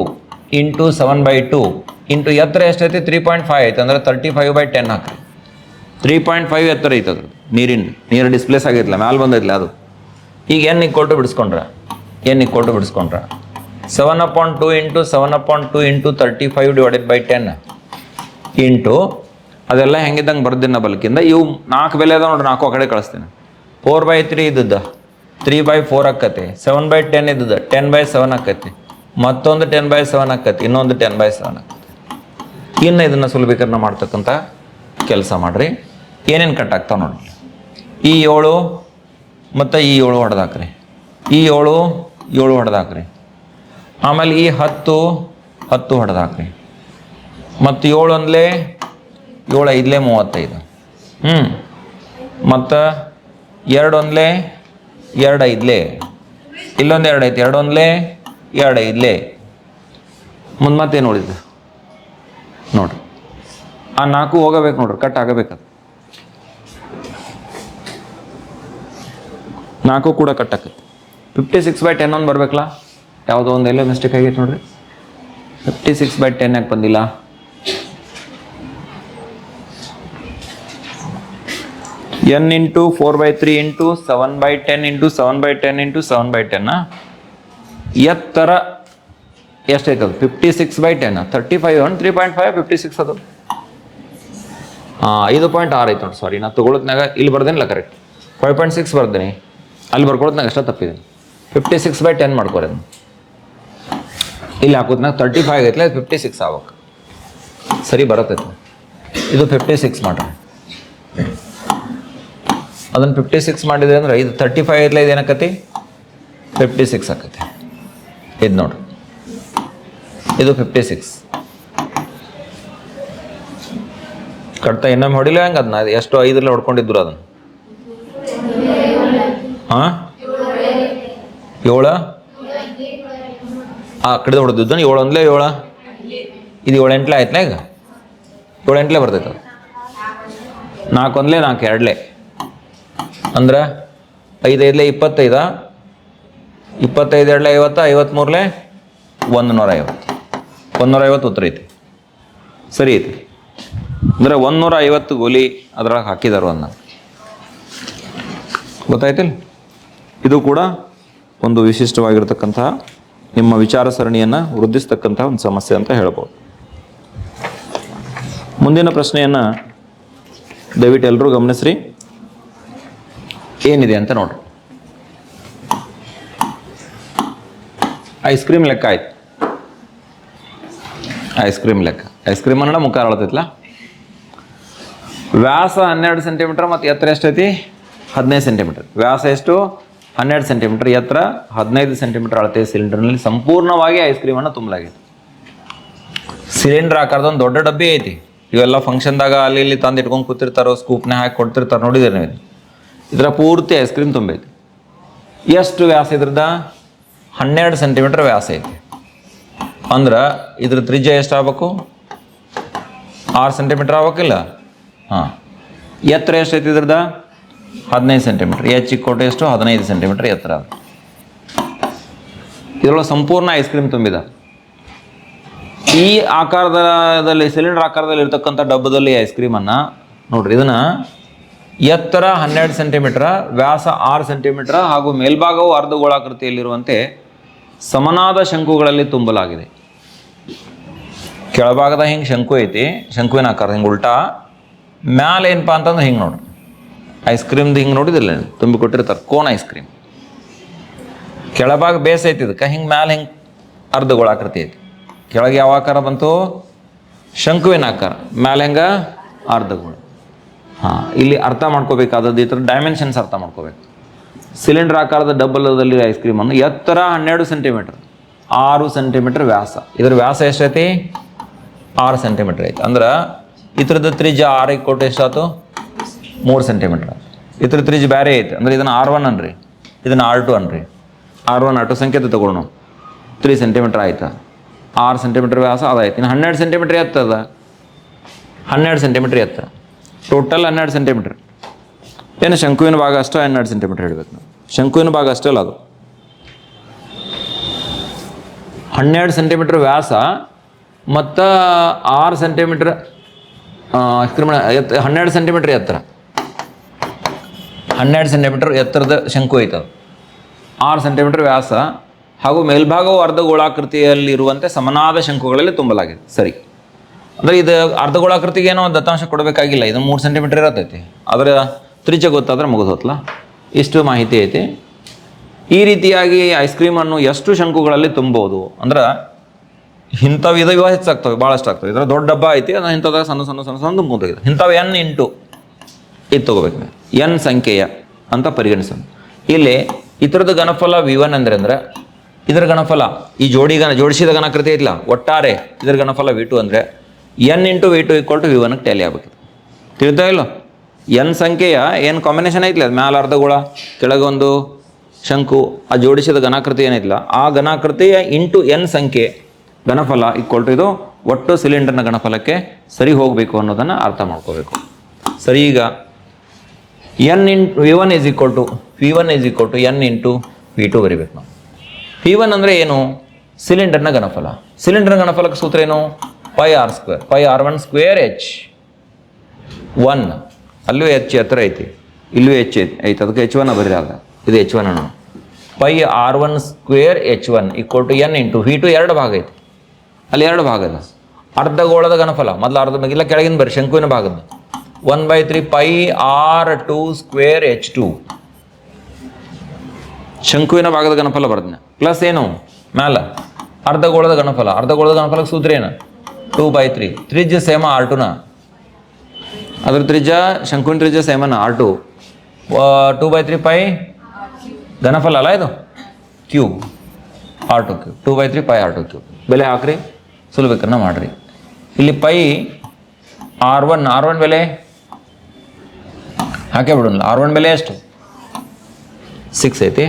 into seven by two into ಎತ್ತರ ಎಷ್ಟೈತಿ ತ್ರೀ ಪಾಯಿಂಟ್ ಫೈವ್ ಐತೆ. ಅಂದ್ರೆ ತರ್ಟಿ ಫೈವ್ ಬೈ ಟೆನ್ ಹಾಕ್ರಿ. ತ್ರೀ ಪಾಯಿಂಟ್ ಫೈವ್ ಎತ್ತರ ಐತೆ ಅದು. ನೀರಿನ ನೀರು ಡಿಸ್ಪ್ಲೇಸ್ ಆಗೈತಿಲ್ಲ ಮ್ಯಾಲೆ ಬಂದೈತಿಲ್ಲ ಅದು. ಈಗ ಎನ್ ಬಿಡಿಸ್ಕೊಂಡ್ರೆ. ಏನು ಎನ್ ಕೊಟ್ಟು ಬಿಡಿಸ್ಕೊಂಡ್ರ. Seven upon two into seven upon two into thirty five divided by ten into ಅದೆಲ್ಲ ಹೆಂಗಿದ್ದಂಗೆ ಬರ್ದಿನ ಬಲ್ಕಿಂದ ಇವು ನಾಲ್ಕು ಬೆಲೆ ಅದ ನೋಡ್ರಿ, ನಾಲ್ಕು ಆ ಕಡೆ ಕಳಿಸ್ತೀನಿ. ಫೋರ್ ಬೈ ತ್ರೀ ಇದ್ದದ್ದು. ತ್ರೀ ಬೈ ಫೋರ್ ಆಕತಿ. ಸೆವೆನ್ ಬೈ ಟೆನ್ ಇದ್ದದ್ದು. ಟೆನ್ ಬೈ ಸೆವೆನ್ ಆಕತಿ. ಮತ್ತೊಂದು ಟೆನ್ ಬೈ ಸೆವೆನ್ ಆಕತಿ. ಇನ್ನೊಂದು ಟೆನ್ ಬೈ ಸೆವೆನ್ ಆಕತಿ. ಇನ್ನು ಇದನ್ನು ಸುಲಭೀಕರಣ ಮಾಡ್ತಕ್ಕಂಥ ಕೆಲಸ ಮಾಡಿರಿ. ಏನೇನು ಕಟ್ ಆಗ್ತಾವೆ ನೋಡಿ ಈ ಏಳು ಮತ್ತು ಈ ಏಳು ಹೊಡೆದಾಕ್ರಿ. ಈ ಏಳು ಏಳು ಹೊಡೆದಾಕ್ರಿ. ಆಮೇಲೆ ಈ ಹತ್ತು ಹತ್ತು ಹೊಡೆದಾಕ್ರಿ. ಮತ್ತು ಏಳು ಒಂದ್ಲೆ ಏಳು ಐದಲೇ ಮೂವತ್ತೈದು. ಹ್ಞೂ ಮತ್ತು ಎರಡು ಒಂದ್ಲೆ ಎರಡು ಐದಲೇ ಇಲ್ಲೊಂದು ಎರಡು ಐತೆ ಎರಡು ಒಂದ್ಲೆ ಎರಡು ಐದಲೇ ಮುಂದೆ ಮತ್ತೆ ಉಳಿದು ನೋಡ್ರಿ. ಆ ನಾಲ್ಕು ಹೋಗಬೇಕು ನೋಡ್ರಿ, ಕಟ್ ಆಗಬೇಕದು ನಾಲ್ಕು ಕೂಡ cut fifty six by ten ಒಂದು ಬರಬೇಕಲ್ಲ? ಯಾವುದೋ ಒಂದು ಎಲ್ಲೋ ಮಿಸ್ಟೇಕ್ ಆಗೈತೆ ನೋಡ್ರಿ. ಫಿಫ್ಟಿ ಸಿಕ್ಸ್ ಬೈ ಟೆನ್ ಯಾಕೆ ಬಂದಿಲ್ಲ? N into four by three into seven by ten into seven by ten into seven by ಟೆನ್ನ ಎತ್ತರ ಎಷ್ಟೈತೆ ಅದು fifty six by ten thirty five one three point five fifty six ಅದು. ಹಾಂ ಐದು ಪಾಯಿಂಟ್ ಆರು ಐತೆ ನೋಡಿ ಸಾರಿ ನಾ ತೊಗೊಳತ್ನಾಗ ಇಲ್ಲಿ ಬರ್ದೇನಿಲ್ಲ ಕರೆಕ್ಟ್ ಫೈವ್ ಪಾಯಿಂಟ್ ಸಿಕ್ಸ್ ಬರ್ದೇನೆ. ಅಲ್ಲಿ ಬರ್ಕೊಳತ್ನಾಗ ಅಷ್ಟೇ ತಪ್ಪಿದೆ. ಫಿಫ್ಟಿ ಸಿಕ್ಸ್ ಬೈ ಟೆನ್ ಮಾಡ್ಕೊರಿ ಇಲ್ಲಿ ಹಾಕೋದ್ನಾಗ ತರ್ಟಿ ಫೈವ್ ಐತ್ಲೆ ಫಿಫ್ಟಿ ಸಿಕ್ಸ್ ಆಗ್ಬೇಕು. ಸರಿ ಬರತ್ತೈತೆ ಇದು ಫಿಫ್ಟಿ ಸಿಕ್ಸ್ ಮಾಡ್ರಿ. ಅದನ್ನು ಫಿಫ್ಟಿ ಸಿಕ್ಸ್ ಮಾಡಿದ್ರೆ ಅಂದ್ರೆ ಇದು ತರ್ಟಿ ಫೈವ್ ಇರಲಿ ಇದು ಏನಕ್ಕತಿ ಫಿಫ್ಟಿ ಸಿಕ್ಸ್ ಆಕತಿ ಇದು ನೋಡ್ರಿ ಇದು ಫಿಫ್ಟಿ ಸಿಕ್ಸ್ ಕಟ್ತಾ ಇನ್ನೊಮ್ಮೆ ಹೊಡಿಲ್ಲ ಹೆಂಗೆ ಅದನ್ನ ಎಷ್ಟು ಐದರಲ್ಲಿ ಹೊಡ್ಕೊಂಡಿದ್ರು ಅದನ್ನು. ಹಾಂ? ಏಳ? ಆ ಕಡೆ ಹೊಡೆದಿದ್ದನ್ನು ಏಳು ಒಂದ್ಲೆ ಏಳ? ಇದು ಏಳು ಎಂಟ್ಲೆ ಆಯ್ತಲ್ಲ ಈಗ? ಏಳು ಬರ್ತೈತೆ ಅದು ನಾಲ್ಕು ಒಂದ್ಲೆ ನಾಲ್ಕು, ಎರಡ್ಲೆ. ಅಂದ್ರೆ ಐದೈದಲೆ ಇಪ್ಪತ್ತೈದ? ಇಪ್ಪತ್ತೈದು ಎರಡಲೆ ಐವತ್ತು? ಐವತ್ತ್ಮೂರಲೆ ಒಂದು ನೂರ ಐವತ್ತು ಒಂದು ನೂರ ಐವತ್ತು ಉತ್ತರ ಐತಿ. ಸರಿ ಐತಿ. ಅಂದರೆ ಒಂದು ನೂರ ಐವತ್ತು ಗೋಲಿ ಅದ್ರಾಗ ಹಾಕಿದಾರು ಅನ್ನ. ಗೊತ್ತಾಯ್ತಿಲ್ಲ ಇದು ಕೂಡ ಒಂದು ವಿಶಿಷ್ಟವಾಗಿರ್ತಕ್ಕಂತಹ ನಿಮ್ಮ ವಿಚಾರ ಸರಣಿಯನ್ನು ವೃದ್ಧಿಸ್ತಕ್ಕಂತಹ ಒಂದು ಸಮಸ್ಯೆ ಅಂತ ಹೇಳ್ಬೋದು. ಮುಂದಿನ ಪ್ರಶ್ನೆಯನ್ನು ದಯವಿಟ್ಟು ಎಲ್ಲರೂ ಗಮನಿಸ್ರಿ. ಏನಿದೆ ಅಂತ ನೋಡ್ರಿ. ಐಸ್ ಕ್ರೀಮ್ ಲೆಕ್ಕ ಆಯ್ತು. ಐಸ್ ಕ್ರೀಮ್ ಲೆಕ್ಕ. ಐಸ್ ಕ್ರೀಮ್ ಅನ್ನೋಣ ಮುಖ ಅಳತೈತಲ್ಲ ವ್ಯಾಸ ಹನ್ನೆರಡು ಸೆಂಟಿಮೀಟರ್ ಮತ್ತು ಎತ್ತರ ಎಷ್ಟೈತಿ? ಹದಿನೈದು ಸೆಂಟಿಮೀಟರ್ ವ್ಯಾಸ ಎಷ್ಟು? ಹನ್ನೆರಡು ಸೆಂಟಿಮೀಟರ್ ಎತ್ತರ ಹದಿನೈದು ಸೆಂಟಿಮೀಟರ್ ಅಳತೆ ಸಿಲಿಂಡರ್ನಲ್ಲಿ ಸಂಪೂರ್ಣವಾಗಿ ಐಸ್ ಕ್ರೀಮನ್ನು ತುಂಬಲಾಗಿದೆ ಸಿಲಿಂಡರ್ ಆಕಾರದ ಒಂದು ದೊಡ್ಡ ಡಬ್ಬಿ ಐತಿ. ಇವೆಲ್ಲ ಫಂಕ್ಷನ್ದಾಗ ಅಲ್ಲಿ ಇಲ್ಲಿ ತಂದು ಇಟ್ಕೊಂಡು ಕೂತಿರ್ತಾರೋ ಸ್ಕೂಪ್ನ ಹಾಕಿ ಕೊಡ್ತಿರ್ತಾರೆ ನೋಡಿದ್ರೆ ನೀವು. ಇದರ ಪೂರ್ತಿ ಐಸ್ ಕ್ರೀಮ್ ತುಂಬೈತಿ ಎಷ್ಟು ವ್ಯಾಸ ಇದ್ರದ ಹನ್ನೆರಡು ಸೆಂಟಿಮೀಟರ್ ವ್ಯಾಸ ಐತಿ ಅಂದ್ರೆ ಇದ್ರ ತ್ರಿಜ್ಯ ಎಷ್ಟು ಆಗ್ಬೇಕು? ಆರು ಸೆಂಟಿಮೀಟರ್ ಆಗ್ಬೇಕಿಲ್ಲ? ಹಾಂ. ಎತ್ತರ ಎಷ್ಟು ಐತಿ ಇದ್ರದ ಹದಿನೈದು ಸೆಂಟಿಮೀಟರ್ ಎಚ್ ಕೊಟ್ಟು ಎಷ್ಟು? ಹದಿನೈದು ಸೆಂಟಿಮೀಟರ್ ಎತ್ತರ ಇದರೊಳಗೆ ಸಂಪೂರ್ಣ ಐಸ್ ಕ್ರೀಮ್ ತುಂಬಿದ. ಈ ಆಕಾರದಲ್ಲಿ ಸಿಲಿಂಡರ್ ಆಕಾರದಲ್ಲಿ ಇರ್ತಕ್ಕಂಥ ಡಬ್ಬದಲ್ಲಿ ಐಸ್ ಕ್ರೀಮನ್ನು ನೋಡ್ರಿ, ಇದನ್ನ ಎತ್ತರ ಹನ್ನೆರಡು ಸೆಂಟಿಮೀಟರ್ ವ್ಯಾಸ ಆರು ಸೆಂಟಿಮೀಟರ್ ಹಾಗೂ ಮೇಲ್ಭಾಗವು ಅರ್ಧ ಗೋಳಾಕೃತಿಯಲ್ಲಿರುವಂತೆ ಸಮನಾದ ಶಂಕುಗಳಲ್ಲಿ ತುಂಬಲಾಗಿದೆ. ಕೆಳಭಾಗದ ಹಿಂಗೆ ಶಂಕು ಐತಿ, ಶಂಕುವಿನ ಆಕಾರ ಹಿಂಗೆ ಉಲ್ಟಾ. ಮ್ಯಾಲೆ ಏನಪ್ಪ ಅಂತಂದ್ರೆ ಹಿಂಗೆ ನೋಡಿ. ಐಸ್ ಕ್ರೀಮ್ದು ಹಿಂಗೆ ನೋಡಿದಿಲ್ಲ ತುಂಬಿ ಕೊಟ್ಟಿರ್ತಾರೆ, ಕೋನ್ ಐಸ್ ಕ್ರೀಮ್ ಕೆಳಭಾಗ ಬೇಸ್ ಐತಿ ಇದಕ್ಕೆ, ಹಿಂಗೆ ಮ್ಯಾಲೆ ಹಿಂಗೆ ಅರ್ಧ ಗೋಳಾಕೃತಿ ಐತಿ. ಕೆಳಗೆ ಯಾವ ಆಕಾರ ಬಂತು? ಶಂಕುವಿನ ಆಕಾರ, ಮ್ಯಾಲೆ ಹೆಂಗೆ? ಅರ್ಧ ಗೋಳ. ಹಾಂ, ಇಲ್ಲಿ ಅರ್ಥ ಮಾಡ್ಕೋಬೇಕಾದದ್ದು ಈ ಥರ ಡೈಮೆನ್ಷನ್ಸ್ ಅರ್ಥ ಮಾಡ್ಕೋಬೇಕು. ಸಿಲಿಂಡರ್ ಆಕಾರದ ಡಬ್ಬಲದಲ್ಲಿ ಐಸ್ ಕ್ರೀಮನ್ನು ಎತ್ತರ ಹನ್ನೆರಡು ಸೆಂಟಿಮೀಟರ್ ಆರು ಸೆಂಟಿಮೀಟರ್ ವ್ಯಾಸ. ಇದರ ವ್ಯಾಸ ಎಷ್ಟೈತಿ? ಆರು ಸೆಂಟಿಮೀಟರ್ ಐತೆ. ಅಂದ್ರೆ ಇದ್ರದ್ದು ತ್ರಿಜ್ಯ ಆರಿಗೆ ಕೊಟ್ಟು ಎಷ್ಟಾಯ್ತು? ಮೂರು ಸೆಂಟಿಮೀಟ್ರ್ ಇದ್ರ ತ್ರಿಜ್ ಬೇರೆ ಐತೆ. ಅಂದ್ರೆ ಇದನ್ನು ಆರ್ ಒನ್ ಅನ್ರಿ. ಇದನ್ನು ಆರ್ ಟು ಅನ್ರಿ. ಆರ್ ಒನ್, ಆರ್ ಟು ಸಂಕೇತ ತಗೊಳ್ಳೋಣ ತ್ರೀ ಸೆಂಟಿಮೀಟ್ರ್ ಆಯ್ತಾ? ಆರು ಸೆಂಟಿಮೀಟ್ರ್ ವ್ಯಾಸ ಅದಾಯ್ತು. ಇನ್ನು ಹನ್ನೆರಡು ಸೆಂಟಿಮೀಟ್ರ್ ಎತ್ತದ? ಹನ್ನೆರಡು ಸೆಂಟಿಮೀಟ್ರ್ ಎತ್ತರ ಟೋಟಲ್ ಹನ್ನೆರಡು ಸೆಂಟಿಮೀಟರ್. ಏನು ಶಂಕುವಿನ ಭಾಗ ಅಷ್ಟೋ ಹನ್ನೆರಡು ಸೆಂಟಿಮೀಟ್ರ್ ಹೇಳ್ಬೇಕು ನಾವು. ಶಂಕುವಿನ ಭಾಗ ಅಷ್ಟೇ ಅಲ್ಲ ಅದು. ಹನ್ನೆರಡು ಸೆಂಟಿಮೀಟರ್ ವ್ಯಾಸ, ಮತ್ತು ಆರು ಸೆಂಟಿಮೀಟ್ರ್ ಕ್ರಮಣ ಎತ್, ಹನ್ನೆರಡು ಸೆಂಟಿಮೀಟ್ರ್ ಎತ್ತರ. ಹನ್ನೆರಡು ಸೆಂಟಿಮೀಟ್ರ್ ಎತ್ತರದ ಶಂಕು ಅದು. ಆರು ಸೆಂಟಿಮೀಟ್ರ್ ವ್ಯಾಸ ಹಾಗೂ ಮೇಲ್ಭಾಗವು ಅರ್ಧ ಗೋಳಾಕೃತಿಯಲ್ಲಿರುವಂತೆ ಸಮನಾದ ಶಂಕುಗಳಲ್ಲಿ ತುಂಬಲಾಗಿದೆ. ಸರಿ. ಅಂದರೆ ಇದು ಅರ್ಧ ಗೋಳಾಕೃತಿಗೆ ಏನೋ ದತ್ತಾಂಶ ಕೊಡಬೇಕಾಗಿಲ್ಲ, ಇದು ಮೂರು ಸೆಂಟಿಮೀಟರ್ ಇರತೈತಿ. ಅದರ ತ್ರಿಜ್ಯ ಗೊತ್ತಾದ್ರೆ ಮುಗಿದು ಹೋತ್ಲ? ಇಷ್ಟು ಮಾಹಿತಿ ಐತಿ. ಈ ರೀತಿಯಾಗಿ ಐಸ್ ಕ್ರೀಮನ್ನು ಎಷ್ಟು ಶಂಕುಗಳಲ್ಲಿ ತುಂಬೋದು? ಅಂದ್ರೆ ಇಂಥವು ಇದು ಇವ ಹೆಚ್ಚಾಗ್ತವೆ ಭಾಳಷ್ಟು ಆಗ್ತವೆ. ಇದರ ದೊಡ್ಡ ಡಬ್ಬ ಐತಿ ಅದು ಇಂಥದಾಗ ಸಣ್ಣ ಸಣ್ಣ ಸಣ್ಣ ಸಣ್ಣ ತುಂಬ್ಕೊಂತೋಗಿದೆ ಇಂಥವು ಎನ್ ಇಂಟು ಇದು ತಗೋಬೇಕು. ಎನ್ ಸಂಖ್ಯೆಯ ಅಂತ ಪರಿಗಣಿಸೋಣ. ಇಲ್ಲಿ ಇತರದ ಘನಫಲ ವಿ ಒನ್ ಅಂದ್ರೆ ಅಂದ್ರೆ ಇದರ ಘನಫಲ, ಈ ಜೋಡಿ ಗಣ ಜೋಡಿಸಿದ ಘನಕೃತಿ ಇಲ್ಲ ಒಟ್ಟಾರೆ ಇದರ ಘನಫಲ ವಿ ಟು ಅಂದರೆ N into V two equal to V ಒನ್ಗೆ tally ಆಗ್ಬೇಕು. ತಿಳಿತಾ ಇಲ್ಲ ಎನ್ ಸಂಖ್ಯೆಯ ಏನು ಕಾಂಬಿನೇಷನ್ ಐತಿಲ್ಲ ಅದು ಮ್ಯಾಲ ಅರ್ಧಗೋಳ ಕೆಳಗೊಂದು ಶಂಕು, ಆ ಜೋಡಿಸಿದ ಘನಾಕೃತಿ ಏನಿಲ್ಲ ಆ ಘನಾಕೃತಿಯ ಇಂಟು ಎನ್ ಸಂಖ್ಯೆ ಘನಫಲ ಈಕ್ವಲ್ ಟು ಇದು ಒಟ್ಟು ಸಿಲಿಂಡರ್ನ ಘನಫಲಕ್ಕೆ ಸರಿ ಹೋಗಬೇಕು ಅನ್ನೋದನ್ನು ಅರ್ಥ ಮಾಡ್ಕೋಬೇಕು. ಸರಿ, ಈಗ N in, V one is equal to V one is equal to N into V two ಬರಿಬೇಕು ನಾವು. ವಿ ಒನ್ ಅಂದರೆ ಏನು? ಸಿಲಿಂಡರ್ನ ಘನಫಲ. ಸಿಲಿಂಡರ್ನ ಘನಫಲಕ್ಕೆ ಸೂತ್ರ ಏನು? Pi r square pi r one square h one ಅಲ್ಲೂ ಎಚ್ ಹತ್ರ ಐತಿ. ಇಲ್ಲೂ ಎಚ್ ಐತಿ. ಅದಕ್ಕೆ ಎಚ್ ಒನ್ ಬರೀ ಅದ ಇದು ಎಚ್ ಒನ್ ಅಣ್ಣ. Pi r one square h one equal to n into v two ಎರಡು ಭಾಗ ಐತಿ. ಅಲ್ಲಿ ಎರಡು ಭಾಗ ಅದ. ಅರ್ಧ ಗೋಳದ ಘನಫಲ. ಮೊದಲು ಅರ್ಧ ಇಲ್ಲ ಕೆಳಗಿನ ಬರ್ರಿ, ಶಂಕುವಿನ ಭಾಗದ one by three pi r two square h two ಶಂಕುವಿನ ಭಾಗದ ಘನಫಲ ಬರ್ದನೆ. ಪ್ಲಸ್ ಏನು? ಮ್ಯಾಲ. ಘನಫಲ. ಅರ್ಧ ಗೋಳದ ಘನಫಲಕ್ಕೆ ಸೂತ್ರ ಏನು? ಟೂ ಬೈ ತ್ರೀ ತ್ರಿಜ್ಯ ಸೇಮ ಆರ್ ಟುನ ಅದ್ರ ತ್ರಿಜ್ಯ ಶಂಕುನ್ ತ್ರಿಜ್ಯ ಸೇಮನ್ r two two by three pi ಘನಫಲ ಅಲ್ಲ ಇದು? Cube r two cube two by three pi r two cube ಬೆಲೆ ಹಾಕ್ರಿ. ಸುಲಭಕ್ಕನ್ನ ಮಾಡಿರಿ. ಇಲ್ಲಿ pi r one r one ಬೆಲೆ? ಹಾಕೇ ಬಿಡೋಣ ಆರ್ ಒನ್ ಬೆಲೆ ಎಷ್ಟು? ಸಿಕ್ಸ್ ಐತಿ.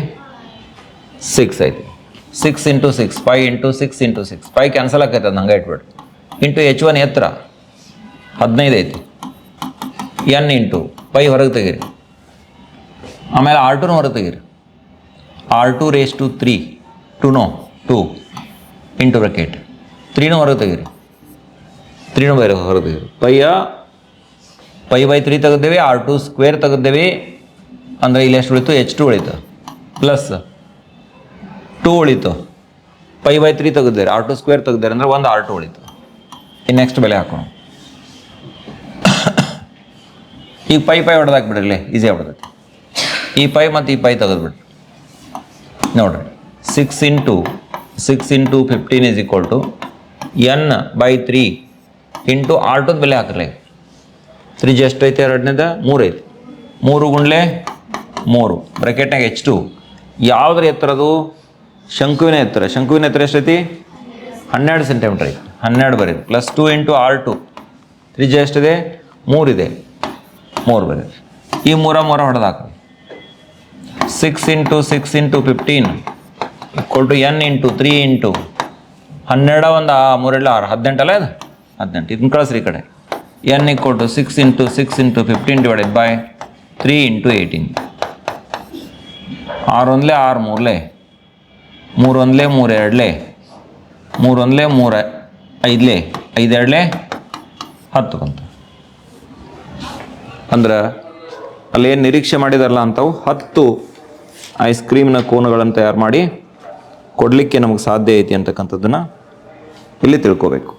ಸಿಕ್ಸ್ ಐತಿ. Six into six pi into six into six pi cancel ಆಕೈತೆ ಅದು ಹಂಗೆ ಇಟ್ಬಿಡ್ರಿ. ಇಂಟು ಎಚ್ ಒನ್ ಎತ್ತರ? ಹದಿನೈದು ಐತಿ. ಎನ್ ಇಂಟು ಪೈ ಹೊರಗೆ ತೆಗೀರಿ. ಆಮೇಲೆ ಆರ್ ಟೂನು ಹೊರಗೆ ತೆಗೀರಿ. R two raise to three two no, two. Into bracket. ತ್ರೀನೂ ಹೊರಗೆ ತೆಗೀರಿ. ತ್ರೀನೂ ಬೈ ಹೊರಗೆ ತೆಗೀರಿ. ಪೈಯ ಪೈ ಬೈ ತ್ರೀ ತೆಗೆದೇವಿ ಆರ್ ಟು ಸ್ಕ್ವೇರ್ ತೆಗೆದೇವಿ ಅಂದರೆ ಇಲ್ಲಿ ಎಷ್ಟು ಉಳಿತು? ಎಚ್ ಟು ಉಳಿತು. ಪ್ಲಸ್ ಟು ಉಳಿತು. ಪೈ ಬೈ ತ್ರೀ ತೆಗೆದೇವೆ ಆರ್ ಟು ಸ್ಕ್ವೇರ್ ತೆಗೆದಾರೆ ಅಂದರೆ ಒಂದು ಆರ್ ಟು ಉಳಿತು. ಇನ್ನು ನೆಕ್ಸ್ಟ್ ಬೆಲೆ ಹಾಕೋಣ. ಈಗ ಪೈ ಪೈ ಹೊಡೆದಾಕ್ಬಿಡ್ರಿ ಈಸಿ ಹೊಡೆದೈತಿ ಈ ಪೈ ಮತ್ತು ಈ ಪೈ ತೆಗೆದ್ಬಿಡ್ರಿ ನೋಡ್ರಿ six into six into fifteen is equal to n by three into r ಟುದ ಬೆಲೆ ಹಾಕ್ರಿ ತ್ರಿಜ್ ಎಷ್ಟು ಐತೆ, ಎರಡನೇದ? ಮೂರು ಐತಿ. ಮೂರು ಗುಂಡ್ಲೆ ಮೂರು. ಬ್ರಕೆಟ್ನಾಗ ಎಚ್ ಟು ಯಾವುದ್ರ ಎತ್ತರದು? ಶಂಕುವಿನ ಎತ್ತರ. ಶಂಕುವಿನ ಎತ್ತರ ಎಷ್ಟೈತಿ ಹನ್ನೆರಡು ಸೆಂಟಿಮೀಟ್ರ್ ಐತಿ. ಹನ್ನೆರಡು ಬರೀರಿ plus two into r two ತ್ರಿಜ ಎಷ್ಟಿದೆ? ಮೂರಿದೆ. ಮೂರು ಬರೀರಿ ಈ ಮೂರ ಮೂರ ಹೊಡೆದಾಕ್ರಿ. Six into six into fifteen equal to n into three into ಹನ್ನೆರಡ ಒಂದು ಮೂರೆಲ್ಲ ಆರು. ಹದಿನೆಂಟಲ್ಲ ಇದು? ಹದಿನೆಂಟು. ಇದನ್ನ ಕಳಿಸ್ರಿ ಈ ಕಡೆ. N equal to six into six into fifteen divided by three into eighteen ಆರು ಒಂದ್ಲೆ ಆರು ಮೂರ್ಲೆ ಮೂರು ಒಂದ್ಲೆ ಮೂರು ಎರಡ್ಲೆ ಮೂರು ಐದ್ಲೆ, ಐದೆರಡಲೆ, ಹತ್ತು ಬಂತು ಅಂದ್ರೆ ಅಲ್ಲೇನು ನಿರೀಕ್ಷೆ ಮಾಡಿದಾರಲ್ಲ ಅಂತವು ಹತ್ತು ಐಸ್ ಕ್ರೀಮ್ನ ಕೋನುಗಳನ್ನು ತಯಾರು ಮಾಡಿ ಕೊಡಲಿಕ್ಕೆ ನಮಗೆ ಸಾಧ್ಯ ಐತಿ ಅಂತಕ್ಕಂಥದ್ದನ್ನು ಇಲ್ಲಿ ತಿಳ್ಕೋಬೇಕು.